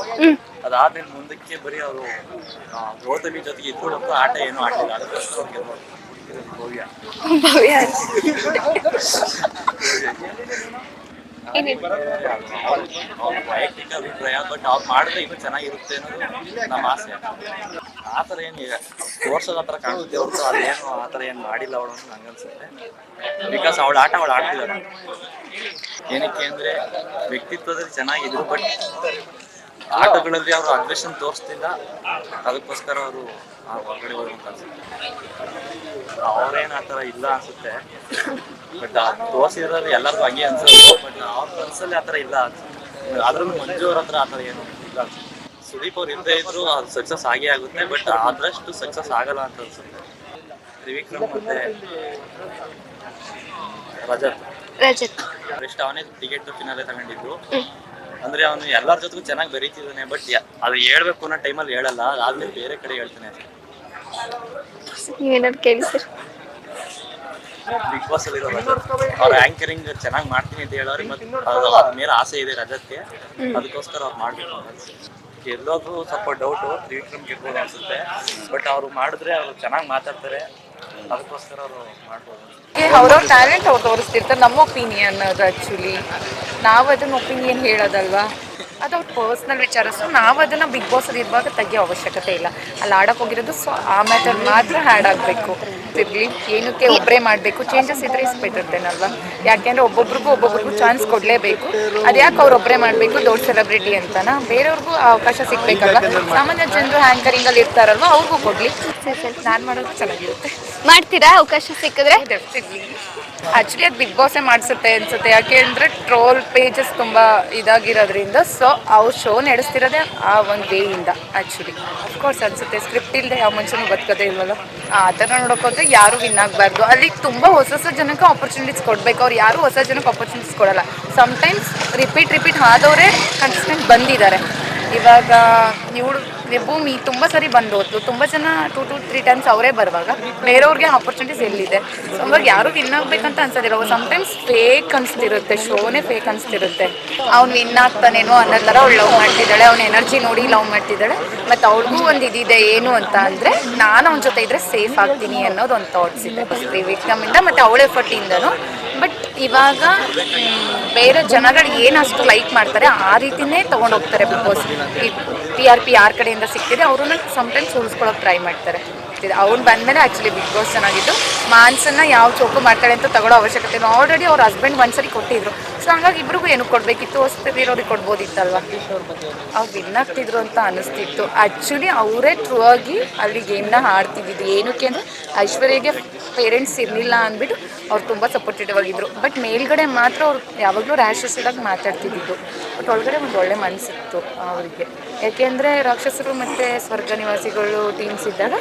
ಅದಾದ್ಮೇಲೆ ಮುಂದಕ್ಕೆ ಬರೀ ಅವರು ಗೌತಮಿ ಜೊತೆಗೆ ಇದ್ಕೊಂಡು ಆಟ ಏನು ಆಡಿಲ್ಲ ಅದಕ್ಕೋಸ್ಕರ ಅವ್ರು ಗೆಲ್ಬೋದು. ಭವ್ಯ. ವೈಯಕ್ತಿಕ ಅಭಿಪ್ರಾಯ ಬಟ್ ಅವ್ರು ಮಾಡಿದ್ರೆ ಇನ್ನೂ ಚೆನ್ನಾಗಿರುತ್ತೆ ಅನ್ನೋದು ನಮ್ಮ ಆಸೆ. ಆ ಥರ ಏನು ತೋರ್ಸೋದು ಆ ಥರ ಕಾಣಿಸುತ್ತೆ ಅದೇನು ಆ ಥರ ಏನು ಮಾಡಿಲ್ಲ ಅವಳು ಅಂತ ನಂಗೆ ಅನ್ಸುತ್ತೆ. ಬಿಕಾಸ್ ಅವಳ ಆಟ, ಅವಳು ಆಡ್ತಿದ್ದಾಳೆ ಏನಕ್ಕೆ ಅಂದರೆ ವ್ಯಕ್ತಿತ್ವದಲ್ಲಿ ಚೆನ್ನಾಗಿದ್ರು ಬಟ್ ಆಟಗಳಲ್ಲಿ ಅವರು ಅಗ್ರೆಷನ್ ತೋರಿಸ್ತಿಲ್ಲ. ಅದಕ್ಕೋಸ್ಕರ ಅವರು ಹೊರಗಡೆ ಹೋಗುವಂತ ಅನ್ಸುತ್ತೆ. ಅವ್ರೇನು ಆ ಥರ ಇಲ್ಲ ಅನ್ಸುತ್ತೆ. ಬಟ್ ತೋರಿಸಿರೋದು ಎಲ್ಲರಿಗೂ ಹಂಗೆ ಅನ್ಸುತ್ತೆ. ಬಟ್ ಅವ್ರ ಮನಸ್ಸಲ್ಲಿ ಆ ಥರ ಇಲ್ಲ. ಆದ್ರೂ ಮಂಜು ಅವ್ರ ಹತ್ರ ಆ ಥರ ಏನು ಇಲ್ಲ. ಸುದೀಪ್ ಅವ್ರು ಇಲ್ಲದೆ ಇದ್ರು ಅದು ಸಕ್ಸಸ್ ಆಗೇ ಆಗುತ್ತೆ. ಬಟ್ ಆದಷ್ಟು ಸಕ್ಸಸ್ ಆಗಲ್ಲ ಅಂತ ಅನ್ಸುತ್ತೆ. ತ್ರಿವಿಕ್ರಮ್ ಮತ್ತೆ ರಜತ್. ರಜತ್. ಎಷ್ಟು ಅವನೇ ಟಿಕೆಟ್ ಫಿನಾಲೆ ತಗೊಂಡಿದ್ರು. ಅಂದ್ರೆ ಅವನು ಎಲ್ಲರ ಜೊತೆಗೂ ಚೆನ್ನಾಗಿ ಬರೀತಿದ್ದಾನೆ ಬಟ್ ಅದು ಹೇಳ್ಬೇಕು ಅನ್ನೋ ಟೈಮಲ್ಲಿ ಹೇಳಲ್ಲ. ಅದಾದ್ಮೇಲೆ ಬೇರೆ ಕಡೆ ಹೇಳ್ತಾನೆ. ನೀವೇನಾದ್ರು ಕೇಳಿ ಸರ್. ಬಿಗ್ ಬಾಸ್ ಅಲ್ಲಿ ಅವ್ರ ಆಂಕರಿಂಗ್ ಚೆನ್ನಾಗಿ ಮಾಡ್ತೀನಿ ಅಂತ ಹೇಳೋರಿ ಮತ್ತೆ ಅವ್ರ ಮೇಲೆ ಆಸೆ ಇದೆ ರಜತ್ಗೆ ಅದಕ್ಕೋಸ್ಕರ ಅವ್ರು ಮಾಡ್ಬೇಕು. ಗೆಲ್ಲೋದು ಸ್ವಲ್ಪ ಡೌಟು ತ್ರಿವಿಕ್ರಮ್ ಗೆಲ್ಬೋದು ಅನ್ಸುತ್ತೆ. ಬಟ್ ಅವ್ರು ಮಾಡಿದ್ರೆ ಅವ್ರು ಚೆನ್ನಾಗಿ ಮಾತಾಡ್ತಾರೆ. ಅದಕ್ಕೋಸ್ಕರ ಅವರು ಮಾಡ್ಬೋದು. ಅವ್ರವ್ರ ಟ್ಯಾಲೆಂಟ್ ಅವ್ರು ತೋರಿಸ್ತಿರ್ತಾರೆ ನಮ್ಮ ಒಪಿನಿಯನ್ ಅದು ಆ್ಯಕ್ಚುಲಿ ನಾವು ಅದನ್ನ ಒಪಿನಿಯನ್ ಹೇಳೋದಲ್ವಾ? ಅದು ಅವ್ರ ಪರ್ಸ್ನಲ್ ವಿಚಾರ ಸೊ ನಾವು ಅದನ್ನು ಬಿಗ್ ಬಾಸಲ್ಲಿ ಇರುವಾಗ ತೆಗಿಯೋ ಅವಶ್ಯಕತೆ ಇಲ್ಲ. ಅಲ್ಲಿ ಆಡಕ್ಕೆ ಹೋಗಿರೋದು ಸೊ ಆ ಮ್ಯಾಟರ್ ಮಾತ್ರ ಹ್ಯಾಡ್ ಆಗಬೇಕು. ಇರಲಿ ಏನಕ್ಕೆ ಒಬ್ಬರೇ ಮಾಡಬೇಕು ಚೇಂಜಸ್ ಇದ್ರೆ ಇಸ್ ಬೆಟರ್ ದೆನ್ ಅಲ್ವಾ ಯಾಕೆಂದ್ರೆ ಒಬ್ಬೊಬ್ರಿಗೂ ಒಬ್ಬೊಬ್ರಿಗೂ ಚಾನ್ಸ್ ಕೊಡಲೇಬೇಕು. ಅದ್ಯಾಕೆ ಅವ್ರು ಒಬ್ಬರೇ ಮಾಡಬೇಕು ದೊಡ್ಡ ಸೆಲೆಬ್ರಿಟಿ ಅಂತನಾ? ಬೇರೆಯವ್ರಿಗೂ ಅವಕಾಶ ಸಿಗ್ಬೇಕಲ್ಲ ಸಾಮಾನ್ಯ ಜನರು ಹ್ಯಾಂಕರಿಂಗಲ್ಲಿ ಇರ್ತಾರಲ್ವ ಅವ್ರಿಗೂ ಕೊಡ್ಲಿ. ನಾನು ಮಾಡೋದು ಚೆನ್ನಾಗಿರುತ್ತೆ. ಮಾಡ್ತೀರಾ? ಅವಕಾಶ ಸಿಕ್ಕಿದ್ರೆ? ಆಕ್ಚುಲಿ ಅದು ಬಿಗ್ ಬಾಸೇ ಮಾಡಿಸುತ್ತೆ ಅನ್ಸುತ್ತೆ. ಯಾಕೆ ಅಂದರೆ ಟ್ರೋಲ್ ಪೇಜಸ್ ತುಂಬ ಇದಾಗಿರೋದ್ರಿಂದ ಸೊ ಅವ್ರು ಶೋ ನಡೆಸ್ತಿರೋದೇ ಆ ಒಂದು ವೇಯಿಂದ ಆ್ಯಕ್ಚುಲಿ ಅಫ್ಕೋರ್ಸ್ ಅನ್ಸುತ್ತೆ. ಸ್ಕ್ರಿಪ್ಟ್ ಇಲ್ಲದೆ ಯಾವ ಮನುಷ್ಯನೂ ಬದುಕೋದೇ ಇಲ್ವಲ್ಲ? ಆ ಥರ ನೋಡೋಕ್ಕೋದ್ರೆ ಯಾರು ವಿನ್ ಆಗಬಾರ್ದು. ಅಲ್ಲಿ ತುಂಬ ಹೊಸ ಹೊಸ ಜನಕ್ಕೆ ಆಪರ್ಚುನಿಟೀಸ್ ಕೊಡಬೇಕು. ಅವ್ರು ಯಾರು ಹೊಸ ಜನಕ್ಕೆ ಆಪರ್ಚುನಿಟೀಸ್ ಕೊಡಲ್ಲ. ಸಮ್ಟೈಮ್ಸ್ ರಿಪೀಟ್ ರಿಪೀಟ್ ಆದವರೇ ಕನ್ಸಿಸ್ಟೆಂಟ್ ಬಂದಿದ್ದಾರೆ. ಇವಾಗ, ಇವಳು ಭೂಮಿ ತುಂಬ ಸರಿ ಬಂದು ಹೋದ್ಲು. ತುಂಬ ಜನ ಟೂ ಟು ತ್ರೀ ಟೈಮ್ಸ್ ಅವರೇ ಬರುವಾಗ ಬೇರೆಯವ್ರಿಗೆ ಆಪರ್ಚುನಿಟೀಸ್ ಎಲ್ಲಿದೆ? ಸೊ ಅವಾಗ ಯಾರು ವಿನ್ ಆಗ್ಬೇಕಂತ ಅನ್ಸೋದಿಲ್ಲ. ಸಮ್ಟೈಮ್ಸ್ ಫೇಕ್ ಅನಿಸ್ತಿರುತ್ತೆ. ಶೋನೇ ಫೇಕ್ ಅನಿಸ್ತಿರುತ್ತೆ. ಅವ್ನು ವಿನ್ ಆಗ್ತಾನೇನೋ ಅನ್ನೋ ಥರ ಅವ್ಳು ಲವ್ ಮಾಡ್ತಿದ್ದಾಳೆ. ಅವ್ನ ಎನರ್ಜಿ ನೋಡಿ ಲವ್ ಮಾಡ್ತಿದ್ದಾಳೆ. ಮತ್ತು ಅವ್ಳಿಗೂ ಒಂದು ಇದಿದೆ, ಏನು ಅಂತ ಅಂದರೆ ನಾನು ಅವ್ನ ಜೊತೆ ಇದ್ದರೆ ಸೇಫ್ ಆಗ್ತೀನಿ ಅನ್ನೋದು ಒಂದು ಥಾಟ್ಸ್ ಇದೆ. ಇಂದ ಮತ್ತು ಅವಳ ಎಫರ್ಟಿಂದನು ಬಟ್ ಇವಾಗ ಬೇರೆ ಜನಗಳು ಏನು ಅಷ್ಟು ಲೈಕ್ ಮಾಡ್ತಾರೆ, ಆ ರೀತಿನೇ ತೊಗೊಂಡು ಹೋಗ್ತಾರೆ Bigg Boss. T R P ಯಾರ ಕಡೆಯಿಂದ ಸಿಕ್ತಿದೆ ಅವ್ರನ್ನ ಸಮ್ಟೈಮ್ಸ್ ಉಳಿಸ್ಕೊಳ್ಳೋಕೆ ಟ್ರೈ ಮಾಡ್ತಾರೆ. ಅವ್ನು ಬಂದಮೇಲೆ ಆ್ಯಕ್ಚುಲಿ ಬಿಗ್ ಬಾಸ್ ಚೆನ್ನಾಗಿತ್ತು. ಮಾನ್ಸನ್ನ ಯಾವ ಚೌಕು ಮಾಡ್ತಾಳೆ ಅಂತ ತಗೊಳ್ಳೋ ಅವಶ್ಯಕತೆ ಆಲ್ರೆಡಿ ಅವ್ರ ಹಸ್ಬೆಂಡ್ ಒಂದ್ಸರಿ ಕೊಟ್ಟಿದ್ರು. ಸೊ ಹಂಗಾಗಿ ಇಬ್ರಿಗೂ ಏನು ಕೊಡಬೇಕಿತ್ತು ಹೊಸ್ತಿರೋರಿಗೆ ಕೊಡ್ಬೋದಿತ್ತಲ್ವ? ಅವ್ರು ವಿನ್ ಆಗ್ತಿದ್ರು ಅಂತ ಅನಿಸ್ತಿತ್ತು. ಆ್ಯಕ್ಚುಲಿ ಅವರೇ ಟ್ರೂ ಆಗಿ ಅಲ್ಲಿ ಗೇಮ್ನ ಆಡ್ತಿದ್ದಿದ್ದು ಏನಕ್ಕೆ ಅಂದರೆ, ಐಶ್ವರ್ಯಗೆ ಪೇರೆಂಟ್ಸ್ ಇರಲಿಲ್ಲ ಅಂದ್ಬಿಟ್ಟು ಅವ್ರು ತುಂಬ ಸಪೋರ್ಟಿವ್ ಆಗಿದ್ರು. ಬಟ್ ಮೇಲ್ಗಡೆ ಮಾತ್ರ ಅವ್ರು ಯಾವಾಗಲೂ ರ್ಯಾಷಸ್ ಇದಾಗಿ ಮಾತಾಡ್ತಿದ್ದಿದ್ದು. ಬಟ್ ಒಳಗಡೆ ಒಂದು ಒಳ್ಳೆ ಮನಸ್ಸಿತ್ತು ಅವರಿಗೆ. ಯಾಕೆಂದರೆ ರಾಕ್ಷಸರು ಮತ್ತು ಸ್ವರ್ಗ ನಿವಾಸಿಗಳು ಟೀಮ್ಸ್ ಇದ್ದಾಗ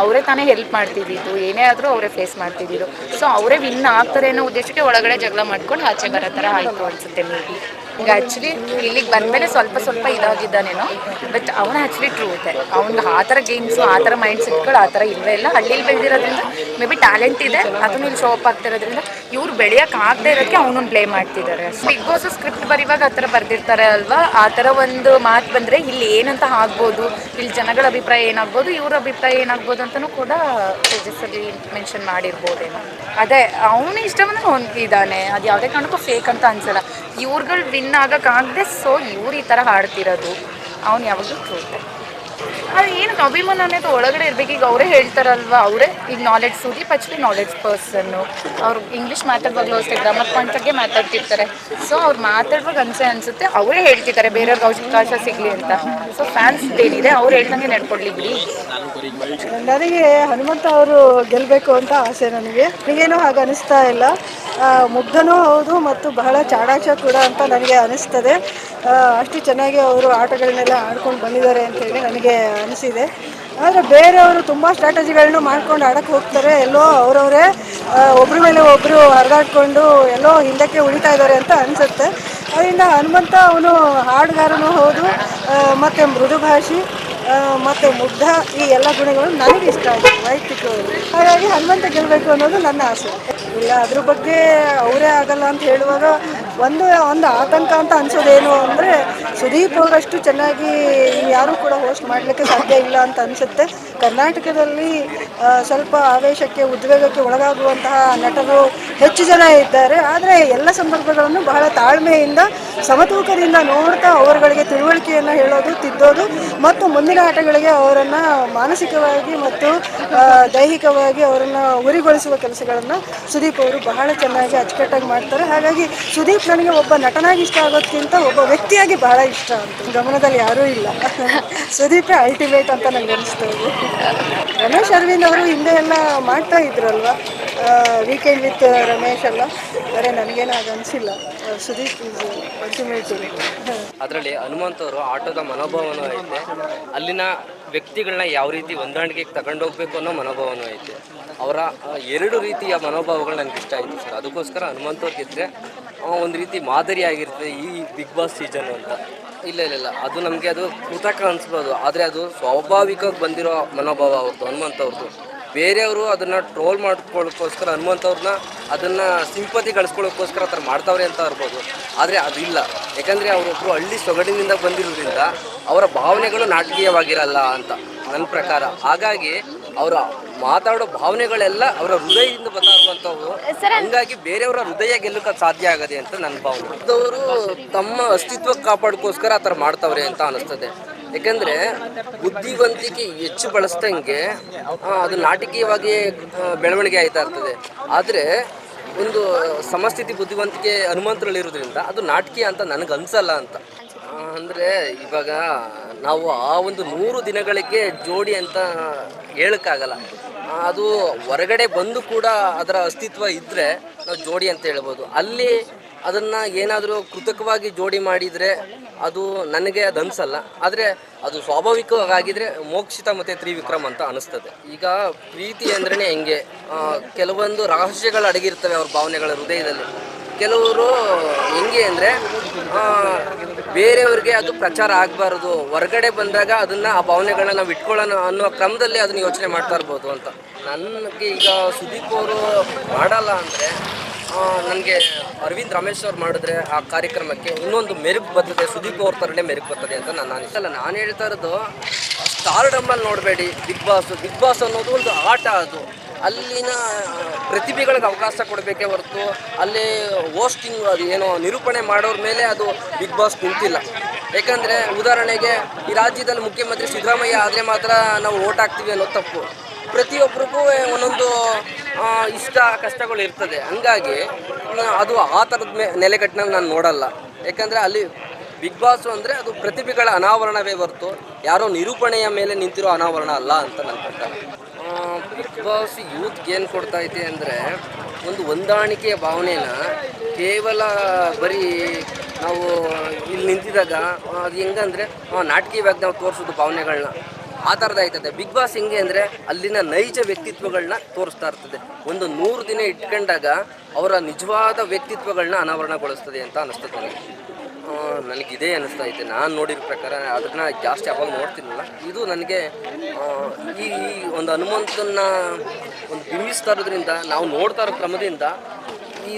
ಅವರೇ ತಾನೇ ಹೆಲ್ಪ್ ಮಾಡ್ತಿದ್ದಿದ್ದು. ಏನೇ ಆದರೂ ಅವರೇ ಫೇಸ್ ಮಾಡ್ತಿದ್ದಿದ್ದು. ಸೊ ಅವರೇ ವಿನ್ ಆಗ್ತಾರೆ ಅನ್ನೋ ಉದ್ದೇಶಕ್ಕೆ ಒಳಗಡೆ ಜಗಳ ಮಾಡ್ಕೊಂಡು ಆಚೆ ಬರೋ ಥರ ಆಯಿತು ಅನ್ಸುತ್ತೆ ಮೇ ಬಿ. ಈಗ ಆ್ಯಕ್ಚುಲಿ ಇಲ್ಲಿಗೆ ಬಂದಮೇಲೆ ಸ್ವಲ್ಪ ಸ್ವಲ್ಪ ಇದಾಗಿದ್ದಾನೇನೋ ಬಟ್ ಅವನ ಆ್ಯಕ್ಚುಲಿ ಟ್ರೂ ಇದೆ. ಅವ್ನಿಗೆ ಆ ಥರ ಗೇಮ್ಸು ಆ ಥರ ಮೈಂಡ್ ಸೆಟ್ಗಳು ಆ ಥರ ಇಲ್ಲವೇ ಇಲ್ಲ. ಹಳ್ಳಿಲಿ ಬೆಳೆದಿರೋದ್ರಿಂದ, ಮೇ ಬಿ ಟ್ಯಾಲೆಂಟ್ ಇದೆ, ಅದನ್ನು ಇಲ್ಲಿ ಶೋ ಅಪ್ ಆಗ್ತಿರೋದ್ರಿಂದ ಇವ್ರು ಬೆಳೆಯೋಕೆ ಆಗದೆ ಇರೋಕ್ಕೆ ಅವನನ್ನು ಪ್ಲೇ ಮಾಡ್ತಿದ್ದಾರೆ ಬಿಗ್ ಬಾಸ್ ಸ್ಕ್ರಿಪ್ಟ್ ಬರೀವಾಗ ಆ ಥರ ಬರ್ದಿರ್ತಾರೆ ಅಲ್ವಾ? ಆ ಥರ ಒಂದು ಮಾತು ಬಂದರೆ ಇಲ್ಲಿ ಏನಂತ ಆಗ್ಬೋದು? ಇಲ್ಲಿ ಜನಗಳ ಅಭಿಪ್ರಾಯ ಏನಾಗ್ಬೋದು? ಇವ್ರ ಅಭಿಪ್ರಾಯ ಏನಾಗ್ಬೋದು ಅಂತಲೂ ಕೂಡ ಅಲ್ಲಿ ಮೆನ್ಷನ್ ಮಾಡಿರ್ಬೋದೇನೋ. ಅದೇ, ಅವನು ಇಷ್ಟ ಬಂದ್ರೆ ಅವ್ನು ಇದ್ದಾನೆ ಅದು ಯಾವುದೇ ಕಾರಣಕ್ಕೂ ಫೇಕ್ ಅಂತ ಅನ್ಸಲ್ಲ. ಇವ್ರುಗಳು ವಿನ್ ಆಗೋಕ್ಕಾಗದೆ ಸೊ ಇವ್ರು ಈ ಥರ ಹಾಡ್ತಿರೋದು. ಅವ್ನು ಯಾವಾಗಲೂ ಟ್ರೂತೆ ಅದು ಏನು ಅಭಿಮಾನ ಅನ್ನೋದು ಒಳಗಡೆ ಇರ್ಬೇಕು. ಈಗ ಅವರೇ ಹೇಳ್ತಾರಲ್ವಾ, ಅವರೇ ಈಗ ನಾಲೆಡ್ಜ್ ಸುದೀಪ್ ಆ್ಯಕ್ಚುಲಿ ನಾಲೆಡ್ಜ್ ಪರ್ಸನ್ನು ಅವ್ರು ಇಂಗ್ಲೀಷ್ ಮಾತಾಡುವಾಗಲೂ ಅಷ್ಟೇ ಗ್ರಾಮರ್ ಪಾಯಿಂಟಾಗೆ ಮಾತಾಡ್ತಿರ್ತಾರೆ. ಸೊ ಅವ್ರು ಮಾತಾಡುವಾಗ ಅನ್ಸೆ ಅನಿಸುತ್ತೆ, ಅವರೇ ಹೇಳ್ತಿದ್ದಾರೆ, ಬೇರೆಯವ್ರಿಗೆ ಅವಕಾಶ ಸಿಗಲಿ ಅಂತ. ಸೊ ಫ್ಯಾನ್ಸ್ ಏನಿದೆ ಅವ್ರು ಹೇಳ್ದಂಗೆ ನಡ್ಕೊಡ್ಲಿ ಬಿಡಿ. ನನಗೆ ಹನುಮಂತ ಅವರು ಗೆಲ್ಲಬೇಕು ಅಂತ ಆಸೆ ನನಗೆ. ನನಗೇನು ಹಾಗೆ ಅನಿಸ್ತಾ ಇಲ್ಲ. ಮುಗ್ಧನೂ ಹೌದು ಮತ್ತು ಬಹಳ ಚಾಣಾಕ್ಷ ಕೂಡ ಅಂತ ನನಗೆ ಅನಿಸ್ತದೆ. ಅಷ್ಟು ಚೆನ್ನಾಗಿ ಅವರು ಆಟಗಳನ್ನೆಲ್ಲ ಆಡ್ಕೊಂಡು ಬಂದಿದ್ದಾರೆ ಅಂತೇಳಿ ನನಗೆ ಅನಿಸಿದೆ. ಆದರೆ ಬೇರೆಯವರು ತುಂಬ ಸ್ಟ್ರಾಟಜಿಗಳನ್ನು ಮಾಡ್ಕೊಂಡು ಆಡಕ್ಕೆ ಹೋಗ್ತಾರೆ. ಎಲ್ಲೋ ಅವರವರೇ ಒಬ್ಬರ ಮೇಲೆ ಒಬ್ಬರು ಹರಿದಾಡ್ಕೊಂಡು ಎಲ್ಲೋ ಹಿಂದಕ್ಕೆ ಉಳಿತಾ ಇದ್ದಾರೆ ಅಂತ ಅನಿಸುತ್ತೆ. ಅದರಿಂದ ಹನುಮಂತ ಅವನು ಹಾಡುಗಾರನೂ ಹೌದು ಮತ್ತು ಮೃದು ಭಾಷಿ ಮತ್ತೆ ಮುಗ್ಧ ಈ ಎಲ್ಲ ಗುಣಗಳು ನನಗೆ ಇಷ್ಟ ಆಯಿತು, ವೈಯಕ್ತಿಕವಾಗಿ. ಹಾಗಾಗಿ ಹನುಮಂತ ಗೆಲ್ಲಬೇಕು ಅನ್ನೋದು ನನ್ನ ಆಸೆ. ಇಲ್ಲ, ಅದ್ರ ಬಗ್ಗೆ ಅವರೇ ಆಗಲ್ಲ ಅಂತ ಹೇಳುವಾಗ ಒಂದು ಒಂದು ಆತಂಕ ಅಂತ ಅನಿಸೋದೇನು ಅಂದರೆ ಸುದೀಪ್ ಅವರಷ್ಟು ಚೆನ್ನಾಗಿ ಯಾರೂ ಕೂಡ ಹೋಸ್ಟ್ ಮಾಡಲಿಕ್ಕೆ ಸಾಧ್ಯ ಇಲ್ಲ ಅಂತ ಅನಿಸುತ್ತೆ. ಕರ್ನಾಟಕದಲ್ಲಿ ಸ್ವಲ್ಪ ಆವೇಶಕ್ಕೆ, ಉದ್ವೇಗಕ್ಕೆ ಒಳಗಾಗುವಂತಹ ನಟರು ಹೆಚ್ಚು ಜನ ಇದ್ದಾರೆ. ಆದರೆ ಎಲ್ಲ ಸಂದರ್ಭಗಳನ್ನು ಬಹಳ ತಾಳ್ಮೆಯಿಂದ, ಸಮತೂಕದಿಂದ ನೋಡ್ತಾ ಅವರುಗಳಿಗೆ ತಿಳುವಳಿಕೆಯನ್ನು ಹೇಳೋದು, ತಿದ್ದೋದು ಮತ್ತು ಮುಂದಿನ ಆಟಗಳಿಗೆ ಅವರನ್ನು ಮಾನಸಿಕವಾಗಿ ಮತ್ತು ದೈಹಿಕವಾಗಿ ಅವರನ್ನು ಉರಿಗೊಳಿಸುವ ಕೆಲಸಗಳನ್ನು ಸುದೀಪ್ ಅವರು ಬಹಳ ಚೆನ್ನಾಗಿ ಅಚ್ಚುಕಟ್ಟಾಗಿ ಮಾಡ್ತಾರೆ. ಹಾಗಾಗಿ ಸುದೀಪ್ ನನಗೆ ಒಬ್ಬ ನಟನಾಗಿ ಇಷ್ಟ ಆಗೋದಕ್ಕಿಂತ ಒಬ್ಬ ವ್ಯಕ್ತಿಯಾಗಿ ಬಹಳ ಇಷ್ಟ. ಅಂತ ಗಮನದಲ್ಲಿ ಯಾರೂ ಇಲ್ಲ. ಸುದೀಪೇ ಅಲ್ಟಿಮೇಟ್ ಅಂತ ನನಗೆ ಅನಿಸ್ತಾ ಇದೆ. ರಮೇಶ್ ಅರವಿಂದ್ ಅವರು ಹಿಂದೆ ಎಲ್ಲ ಮಾಡ್ತಾ ಇದ್ರಲ್ವಾ? ವೀಕೆಂಡ್ ವಿತ್ ರಮೇಶ್ ಎಲ್ಲ ಆದರೆ ನನಗೇನು ಅದು ಅನಿಸಿಲ್ಲ ಸುದೀಪ್ ಅಲ್ಟಿಮೇಟ್ ಅದರಲ್ಲಿ ಹನುಮಂತ್ ಅವರು ಆಟೋದ ಮನೋಭಾವನೂ ಐತೆ. ಅಲ್ಲಿನ ವ್ಯಕ್ತಿಗಳನ್ನ ಯಾವ ರೀತಿ ಹೊಂದಾಣಿಕೆಗೆ ತಗೊಂಡೋಗ್ಬೇಕು ಅನ್ನೋ ಮನೋಭಾವನೂ ಐತೆ. ಅವರ ಎರಡು ರೀತಿಯ ಮನೋಭಾವಗಳು ನನಗೆ ಇಷ್ಟ ಆಯಿತು ಸರ್. ಅದಕ್ಕೋಸ್ಕರ ಹನುಮಂತ್ ಅವ್ರು ಗೆದ್ದರೆ ಒಂದು ರೀತಿ ಮಾದರಿ ಆಗಿರ್ತದೆ ಈ ಬಿಗ್ ಬಾಸ್ ಸೀಸನ್ ಅಂತ. ಇಲ್ಲ ಇಲ್ಲ ಇಲ್ಲ. ಅದು ನಮಗೆ ಅದು ಕೃತಕ ಅನಿಸ್ಬೋದು. ಆದರೆ ಅದು ಸ್ವಾಭಾವಿಕವಾಗಿ ಬಂದಿರೋ ಮನೋಭಾವ ಅವ್ರದ್ದು ಹನುಮಂತ ಅವ್ರದ್ದು ಬೇರೆಯವರು ಅದನ್ನು ಟ್ರೋಲ್ ಮಾಡ್ಕೊಳ್ಳೋಕ್ಕೋಸ್ಕರ ಹನುಮಂತವ್ರನ್ನ ಅದನ್ನು ಸಿಂಪತಿ ಗಳಿಸ್ಕೊಳ್ಳೋಕ್ಕೋಸ್ಕರ ಆ ಥರ ಮಾಡ್ತಾವ್ರೆ ಅಂತ ಇರ್ಬೋದು ಆದರೆ ಅದು ಇಲ್ಲ. ಯಾಕಂದರೆ ಅವರೊಬ್ಬರು ಹಳ್ಳಿ ಸೊಗಡಿನಿಂದ ಬಂದಿರೋದ್ರಿಂದ ಅವರ ಭಾವನೆಗಳು ನಾಟಕೀಯವಾಗಿರಲ್ಲ ಅಂತ ನನ್ನ ಪ್ರಕಾರ. ಹಾಗಾಗಿ ಅವರ ಮಾತಾಡೋ ಭಾವನೆಗಳೆಲ್ಲ ಅವರ ಹೃದಯದಿಂದ ಬರ್ತಾ ಇರುವಂಥವು. ಹಂಗಾಗಿ ಬೇರೆಯವರ ಹೃದಯ ಗೆಲ್ಲಕ್ಕೆ ಸಾಧ್ಯ ಆಗದೆ ಅಂತ ನನ್ನ ಭಾವನೆ. ಅವರು ತಮ್ಮ ಅಸ್ತಿತ್ವ ಕಾಪಾಡಿಕೋಸ್ಕರ ಆ ಥರ ಮಾಡ್ತಾವ್ರೆ ಅಂತ ಅನಿಸ್ತದೆ. ಯಾಕಂದ್ರೆ ಬುದ್ಧಿವಂತಿಕೆ ಹೆಚ್ಚು ಬಳಸ್ದಂಗೆ ಅದು ನಾಟಕೀಯವಾಗಿ ಬೆಳವಣಿಗೆ ಆಯ್ತಾ ಇರ್ತದೆ. ಆದರೆ ಒಂದು ಸಮಸ್ಥಿತಿ ಬುದ್ಧಿವಂತಿಕೆ ಹನುಮಂತರಲ್ಲಿರೋದ್ರಿಂದ ಅದು ನಾಟಕೀಯ ಅಂತ ನನಗೆ ಅನ್ಸಲ್ಲ ಅಂತ. ಅಂದರೆ ಇವಾಗ ನಾವು ಆ ಒಂದು ನೂರು ದಿನಗಳಿಗೆ ಜೋಡಿ ಅಂತ ಹೇಳಕ್ಕಾಗಲ್ಲ. ಅದು ಹೊರಗಡೆ ಬಂದು ಕೂಡ ಅದರ ಅಸ್ತಿತ್ವ ಇದ್ದರೆ ನಾವು ಜೋಡಿ ಅಂತ ಹೇಳ್ಬೋದು. ಅಲ್ಲಿ ಅದನ್ನು ಏನಾದರೂ ಕೃತಕವಾಗಿ ಜೋಡಿ ಮಾಡಿದರೆ ಅದು ನನಗೆ ಅದು ಅನ್ಸಲ್ಲ. ಆದರೆ ಅದು ಸ್ವಾಭಾವಿಕವಾಗಿದ್ರೆ ಮೋಕ್ಷಿತ ಮತ್ತು ತ್ರಿವಿಕ್ರಮ್ ಅಂತ ಅನಿಸ್ತದೆ. ಈಗ ಪ್ರೀತಿ ಅಂದ್ರೆ ಹೆಂಗೆ? ಕೆಲವೊಂದು ರಹಸ್ಯಗಳು ಅಡಗಿರ್ತವೆ ಅವ್ರ ಭಾವನೆಗಳ ಹೃದಯದಲ್ಲಿ. ಕೆಲವರು ಹೆಂಗೆ ಅಂದರೆ ಬೇರೆಯವ್ರಿಗೆ ಅದು ಪ್ರಚಾರ ಆಗಬಾರ್ದು. ಹೊರಗಡೆ ಬಂದಾಗ ಅದನ್ನು ಆ ಭಾವನೆಗಳನ್ನ ನಾವು ಇಟ್ಕೊಳ್ಳೋಣ ಅನ್ನೋ ಕ್ರಮದಲ್ಲಿ ಅದನ್ನು ಯೋಚನೆ ಮಾಡ್ತಾ ಇರ್ಬೋದು ಅಂತ. ನನಗೆ ಈಗ ಸುದೀಪ್ ಅವರು ಮಾಡಲ್ಲ ಅಂದರೆ ನನಗೆ ಅರವಿಂದ್ ರಮೇಶ್ ಅವ್ರು ಮಾಡಿದ್ರೆ ಆ ಕಾರ್ಯಕ್ರಮಕ್ಕೆ ಇನ್ನೊಂದು ಮೆರುಗು ಬರ್ತದೆ, ಸುದೀಪ್ ಅವ್ರ ಥರನೇ ಮೆರುಗು ಬರ್ತದೆ ಅಂತ ನಾನು ಅನಿಸಲ್ಲ ನಾನು ಹೇಳ್ತಾ ಇರೋದು ಸ್ಟಾರ್ಡಮ್ಮಲ್ಲಿ ನೋಡಬೇಡಿ, ಬಿಗ್ ಬಾಸ್ ಬಿಗ್ ಬಾಸ್ ಅನ್ನೋದು ಒಂದು ಆಟ ಅದು. ಅಲ್ಲಿನ ಪ್ರತಿಭೆಗಳಿಗೆ ಅವಕಾಶ ಕೊಡಬೇಕೇ ಹೊರತು ಅಲ್ಲಿ ಹೋಸ್ಟಿಂಗ್ ಅದು ಏನೋ ನಿರೂಪಣೆ ಮಾಡೋರ ಮೇಲೆ ಅದು ಬಿಗ್ ಬಾಸ್ ನಿಂತಿಲ್ಲ. ಯಾಕಂದರೆ ಉದಾಹರಣೆಗೆ ಈ ರಾಜ್ಯದಲ್ಲಿ ಮುಖ್ಯಮಂತ್ರಿ ಸಿದ್ದರಾಮಯ್ಯ ಆದರೆ ಮಾತ್ರ ನಾವು ಓಟ್ ಹಾಕ್ತೀವಿ ಅನ್ನೋ ತಪ್ಪು. ಪ್ರತಿಯೊಬ್ಬರಿಗೂ ಒಂದೊಂದು ಇಷ್ಟ, ಕಷ್ಟಗಳು ಇರ್ತದೆ. ಹಂಗಾಗಿ ಅದು ಆ ಥರದ ಮೇ, ನೆಲೆಗಟ್ಟಿನಲ್ಲಿ ನಾನು ನೋಡಲ್ಲ. ಯಾಕಂದರೆ ಅಲ್ಲಿ ಬಿಗ್ ಬಾಸ್ ಅಂದರೆ ಅದು ಪ್ರತಿಭೆಗಳ ಅನಾವರಣವೇ ಹೊರತು ಯಾರೋ ನಿರೂಪಣೆಯ ಮೇಲೆ ನಿಂತಿರೋ ಅನಾವರಣ ಅಲ್ಲ ಅಂತ ನನ್ನ ಪ್ರಕಾರ. ಬಿಗ್ ಬಾಸ್ ಯೂತ್ಗೆ ಏನು ಕೊಡ್ತಾ ಐತೆ ಅಂದರೆ ಒಂದು ಹೊಂದಾಣಿಕೆಯ ಭಾವನೆನ ಕೇವಲ ಬರೀ ನಾವು ಇಲ್ಲಿ ನಿಂತಿದಾಗ ಅದು ಹೆಂಗಂದರೆ ನಾಟಕೀಯವಾಗಿ ನಾವು ತೋರಿಸೋದು ಭಾವನೆಗಳನ್ನ ಆ ಥರದ ಆಯ್ತದೆ ಬಿಗ್ ಬಾಸ್ ಹೆಂಗೆ ಅಂದರೆ ಅಲ್ಲಿನ ನೈಜ ವ್ಯಕ್ತಿತ್ವಗಳನ್ನ ತೋರಿಸ್ತಾ ಇರ್ತದೆ. ಒಂದು ನೂರು ದಿನ ಇಟ್ಕೊಂಡಾಗ ಅವರ ನಿಜವಾದ ವ್ಯಕ್ತಿತ್ವಗಳನ್ನ ಅನಾವರಣಗೊಳಿಸ್ತದೆ ಅಂತ ಅನಿಸ್ತದೆ ನನಗೆ ಇದೇ ಅನಿಸ್ತಾ ಐತೆ ನಾನು ನೋಡಿರೋ ಪ್ರಕಾರ ಅದನ್ನ ಜಾಸ್ತಿ ಅವಾಗ ನೋಡ್ತಿರಲಿಲ್ಲ. ಇದು ನನಗೆ ಈ ಒಂದು ಹನುಮಂತನ ಒಂದು ಬಿಂಬಿಸ್ತಾ ಇರೋದ್ರಿಂದ, ನಾವು ನೋಡ್ತಾ ಇರೋ ಕ್ರಮದಿಂದ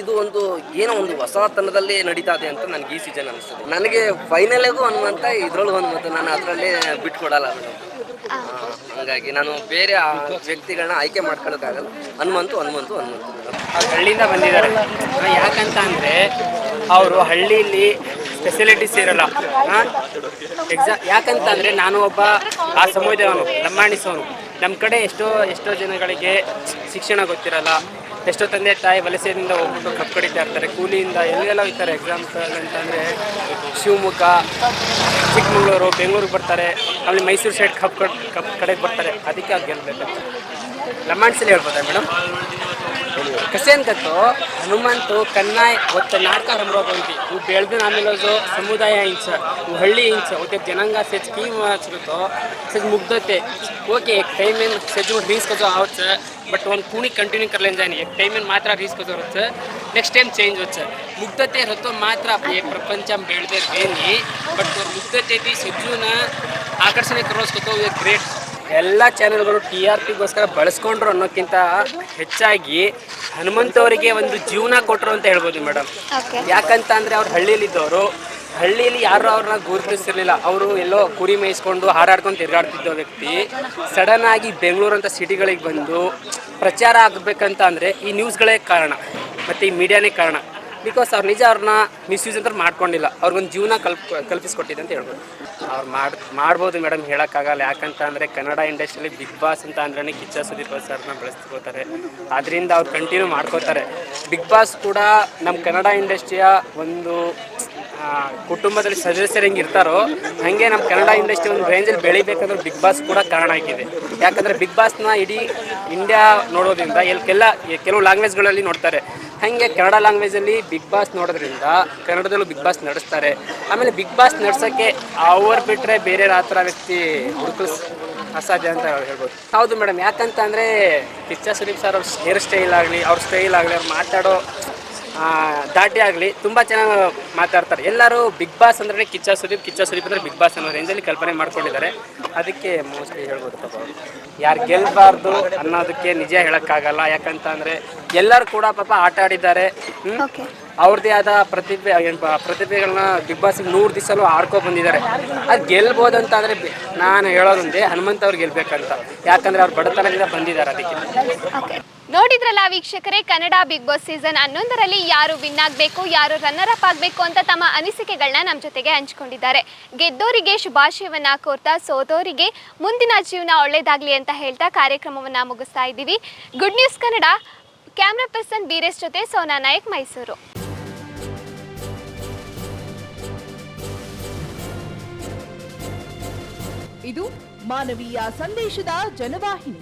ಇದು ಒಂದು ಏನೋ ಒಂದು ಹೊಸತನದಲ್ಲಿ ನಡೀತಾ ಇದೆ ಅಂತ ನನಗೆ ಈ ಸೀಸನ್ ಅನಿಸ್ತದೆ. ನನಗೆ ಫೈನಲಿಗೂ ಹನುಮಂತ, ಇದ್ರೊಳಗೆ ಹನುಮಂತ, ನಾನು ಅದರಲ್ಲೇ ಬಿಟ್ಕೊಡಲ್ಲ ಹಾಗಾಗಿ ನಾನು ಬೇರೆ ವ್ಯಕ್ತಿಗಳನ್ನ ಆಯ್ಕೆ ಮಾಡ್ಕೊಳ್ಳೋಕ್ಕಾಗಲ್ಲ. ಹನುಮಂತು ಹನುಮಂತು ಹನುಮಂತು. ಹಳ್ಳಿಯಿಂದ ಬಂದಿದ್ದಾರೆ. ಯಾಕಂತ ಅಂದರೆ ಅವರು ಹಳ್ಳಿಯಲ್ಲಿ ಫೆಸಿಲಿಟೀಸ್ ಇರಲ್ಲ. ಎಕ್ಸಾ ಯಾಕಂತ ಅಂದರೆ ನಾನು ಒಬ್ಬ ಆ ಸಮುದಾಯವನು ಲಂಬಾಣಿಸೋನು ನಮ್ಮ ಕಡೆ ಎಷ್ಟೋ ಎಷ್ಟೋ ಜನಗಳಿಗೆ ಶಿಕ್ಷಣ ಗೊತ್ತಿರಲ್ಲ. ಎಷ್ಟೋ ತಂದೆ, ತಾಯಿ ವಲಸೆಯಿಂದ ಹೋಗ್ಬಿಟ್ಟು ಕಪ್ ಕಡಿತಾ ಇರ್ತಾರೆ. ಕೂಲಿಯಿಂದ ಎಲ್ಲೆಲ್ಲ ಹೋಗ್ತಾರೆ ಎಕ್ಸಾಂಪಲ್ ಅಂತಂದರೆ. ಶಿವಮೊಗ್ಗ, ಚಿಕ್ಕಮಗಳೂರು, ಬೆಂಗಳೂರಿಗೆ ಬರ್ತಾರೆ. ಆಮೇಲೆ ಮೈಸೂರು ಸೈಡ್ ಕಪ್ ಕಪ್ ಕಡೆಗೆ ಬರ್ತಾರೆ. ಅದಕ್ಕೆ ಅದು ಗೆಲ್ಲಬೇಕು ಲಂಬಾಣಿಸಲ್ಲಿ ಹೇಳ್ಬೋದಾ ಮೇಡಮ್? ಕಸೇನ್ಕತ್ತು, ಹನುಮಂತು, ಕನ್ನಾಯ್, ಒತ್ತ ನಾಟಕ ಹರಮರೋಗಂತಿ ಇವು ಬೆಳೆದು ಆಮೇಲೆ ಸಮುದಾಯ ಇಂಚ, ಇವು ಹಳ್ಳಿ ಇಂಚ. ಒತ್ತೆ ಜನಾಂಗ ಸೆಜ್ ಸ್ಕೀಮ್ ಹಚ್ಕೊತು ಸೆಜ್ ಮುಗ್ಧತೆ ಓಕೆ ಎಕ್ ಟೈಮ್ ಏನು ಸೆಜ್ ರಿಸ್ಕ್ ಅದು ಆವತ್ತು, ಬಟ್ ಒಂದು ಕೂಣಿ ಕಂಟಿನ್ಯೂ ಕರ್ಲೇನ್ ಜಾನಿ ಎಕ್ ಟೈಮ್ ಏನು ಮಾತ್ರ ರಿಸ್ಕ್ ಅದು ಇರುತ್ತೆ. ನೆಕ್ಸ್ಟ್ ಟೈಮ್ ಚೇಂಜ್ ಹೊಚ್ಚ ಮುಗ್ಧತೆ ಇರುತ್ತೋ ಮಾತ್ರ ಪ್ರಪಂಚ ಬೆಳೆದೇ ಬೇನಿ ಬಟ್ ಮುಗ್ಧತೆ ಸಜ್ಜುನ ಆಕರ್ಷಣೆ ಕರೋಸ್ಕೊತೋ ಗ್ರೇಟ್ ಎಲ್ಲ ಚಾನೆಲ್ಗಳು ಟಿ ಆರ್ ಪಿಗೋಸ್ಕರ ಬಳಸ್ಕೊಂಡ್ರು ಅನ್ನೋಕ್ಕಿಂತ ಹೆಚ್ಚಾಗಿ ಹನುಮಂತವರಿಗೆ ಒಂದು ಜೀವನ ಕೊಟ್ಟರು ಅಂತ ಹೇಳ್ಬೋದು ಮೇಡಮ್ ಯಾಕಂತ ಅಂದರೆ ಅವ್ರು ಹಳ್ಳಿಯಲ್ಲಿದ್ದವರು. ಹಳ್ಳಿಯಲ್ಲಿ ಯಾರು ಅವ್ರನ್ನ ಗುರುತಿಸಿರ್ಲಿಲ್ಲ. ಅವರು ಎಲ್ಲೋ ಕುರಿ ಮೇಯಿಸ್ಕೊಂಡು ಹಾರಾಡ್ಕೊಂಡು ತಿರುಗಾಡ್ತಿದ್ದ ವ್ಯಕ್ತಿ. ಸಡನ್ ಆಗಿ ಬೆಂಗಳೂರು ಅಂತ ಸಿಟಿಗಳಿಗೆ ಬಂದು ಪ್ರಚಾರ ಆಗಬೇಕಂತ ಅಂದರೆ ಈ ನ್ಯೂಸ್ಗಳೇ ಕಾರಣ. ಮತ್ತು ಈ ಮೀಡಿಯಾನೇ ಕಾರಣ. ಬಿಕಾಸ್ ಅವ್ರು ನಿಜ ಅವ್ರನ್ನ ಮಿಸ್ಯೂಸ್ ಅಂತ ಮಾಡ್ಕೊಂಡಿಲ್ಲ. ಅವ್ರಿಗೊಂದು ಜೀವನ ಕಲ್ಪ್ ಕಲ್ಪಿಸ್ಕೊಟ್ಟಿದೆ ಅಂತ ಹೇಳ್ಬೋದು. ಅವ್ರು ಮಾಡಿ, ಮಾಡ್ಬೋದು ಮೇಡಮ್, ಹೇಳೋಕ್ಕಾಗಲ್ಲ. ಯಾಕಂತ ಅಂದರೆ ಕನ್ನಡ ಇಂಡಸ್ಟ್ರಿಯಲ್ಲಿ ಬಿಗ್ ಬಾಸ್ ಅಂತ ಅಂದ್ರೆ ಕಿಚ್ಚ ಸುದೀಪ್ ಸರ್ನ ಬೆಳೆಸ್ಕೋತಾರೆ. ಅದರಿಂದ ಅವ್ರು ಕಂಟಿನ್ಯೂ ಮಾಡ್ಕೋತಾರೆ. ಬಿಗ್ ಬಾಸ್ ಕೂಡ ನಮ್ಮ ಕನ್ನಡ ಇಂಡಸ್ಟ್ರಿಯ ಒಂದು ಕುಟುಂಬದಲ್ಲಿ ಸದಸ್ಯರು ಹೆಂಗೆ ಇರ್ತಾರೋ, ಹಾಗೆ ನಮ್ಮ ಕನ್ನಡ ಇಂಡಸ್ಟ್ರಿ ಒಂದು ರೇಂಜಲ್ಲಿ ಬೆಳಿಬೇಕಂದ್ರೆ ಬಿಗ್ ಬಾಸ್ ಕೂಡ ಕಾರಣ ಆಗಿದೆ. ಯಾಕಂದರೆ ಬಿಗ್ ಬಾಸ್ನ ಇಡೀ ಇಂಡಿಯಾ ನೋಡೋದ್ರಿಂದ ಎಲ್ಲಿ ಕೆಲ ಕೆಲವು ಲ್ಯಾಂಗ್ವೇಜ್ಗಳಲ್ಲಿ ನೋಡ್ತಾರೆ. ಹಾಗೆ ಕನ್ನಡ ಲ್ಯಾಂಗ್ವೇಜಲ್ಲಿ ಬಿಗ್ ಬಾಸ್ ನೋಡೋದ್ರಿಂದ ಕನ್ನಡದಲ್ಲೂ ಬಿಗ್ ಬಾಸ್ ನಡೆಸ್ತಾರೆ. ಆಮೇಲೆ ಬಿಗ್ ಬಾಸ್ ನಡ್ಸೋಕ್ಕೆ ಅವ್ರು ಬಿಟ್ಟರೆ ಬೇರೆ ಆ ವ್ಯಕ್ತಿ ಹುಡುಕಸ್ ಅಸಾಧ್ಯ ಅಂತ ಹೇಳ್ಬೋದು. ಹೌದು ಮೇಡಮ್ ಯಾಕಂತ ಅಂದರೆ ಕಿಚ್ಚ ಸುದೀಪ್ ಸರ್ ಅವ್ರ ಹೇರ್ ಸ್ಟೈಲ್ ಆಗಲಿ, ಅವ್ರ ಸ್ಟೈಲ್ ಆಗಲಿ, ಅವ್ರು ಮಾತಾಡೋ ದಾಟಿ ಆಗಲಿ ತುಂಬ ಚೆನ್ನಾಗಿ ಮಾತಾಡ್ತಾರೆ. ಎಲ್ಲರೂ ಬಿಗ್ ಬಾಸ್ ಅಂದ್ರೆ ಕಿಚ್ಚ ಸುದೀಪ್ ಕಿಚ್ಚ ಸುದೀಪ್ ಅಂದರೆ ಬಿಗ್ ಬಾಸ್ ಅನ್ನೋ ರೇಂಜಲ್ಲಿ ಕಲ್ಪನೆ ಮಾಡ್ಕೊಂಡಿದ್ದಾರೆ. ಅದಕ್ಕೆ ಮೋಸ್ಟ್ಲಿ ಹೇಳ್ಬೋದು ಯಾರು ಗೆಲ್ಲಬಾರ್ದು ಅನ್ನೋದಕ್ಕೆ ನಿಜ ಹೇಳೋಕ್ಕಾಗಲ್ಲ. ಯಾಕಂತ ಅಂದರೆ ಎಲ್ಲರೂ ಕೂಡ ಪಾಪ ಆಟ ಆಡಿದ್ದಾರೆ. ಹ್ಮ್? ಅವ್ರದ್ದೇ ಆದ ಪ್ರತಿಭೆ ಏನ್ ಪ- ಪ್ರತಿಭೆಗಳನ್ನ ಬಿಗ್ ಬಾಸ್ ನೂರು ದಿವಸಲೂ ಆಡ್ಕೊ ಬಂದಿದ್ದಾರೆ. ಅದು ಗೆಲ್ಬೋದು ಅಂತ ಅಂದರೆ ನಾನು ಹೇಳೋದೊಂದೇ ಹನುಮಂತ ಅವ್ರು ಗೆಲ್ಬೇಕಂತ. ಯಾಕಂದ್ರೆ ಅವ್ರು ಬಡತನದಿಂದ ಬಂದಿದ್ದಾರೆ ಅದಕ್ಕೆ. ನೋಡಿದ್ರಲ್ಲ ವೀಕ್ಷಕರೇ ಕನ್ನಡ ಬಿಗ್ ಬಾಸ್ ಸೀಸನ್ ಹನ್ನೊಂದರಲ್ಲಿ ಯಾರು ವಿನ್ ಆಗಬೇಕು ಯಾರು ರನ್ನರ್ ಅಪ್ ಆಗಬೇಕು ಅಂತ ತಮ್ಮ ಅನಿಸಿಕೆಗಳನ್ನ ನಮ್ಮ ಜೊತೆಗೆ ಹಂಚಿಕೊಂಡಿದ್ದಾರೆ. ಗೆದ್ದೋರಿಗೆ ಶುಭಾಶಯವನ್ನ ಕೋರ್ತಾ ಸೋತೋರಿಗೆ ಮುಂದಿನ ಜೀವನ ಒಳ್ಳೇದಾಗ್ಲಿ ಅಂತ ಹೇಳ್ತಾ ಕಾರ್ಯಕ್ರಮವನ್ನ ಮುಗಿಸ್ತಾ ಇದ್ದೀವಿ. Good news Kannada camera person Beeresh ಜೊತೆ ಸೋನಾ ನಾಯಕ್ ಮೈಸೂರು. ಇದು ಮಾನವೀಯ ಸಂದೇಶದ ಜನವಾಹಿನಿ.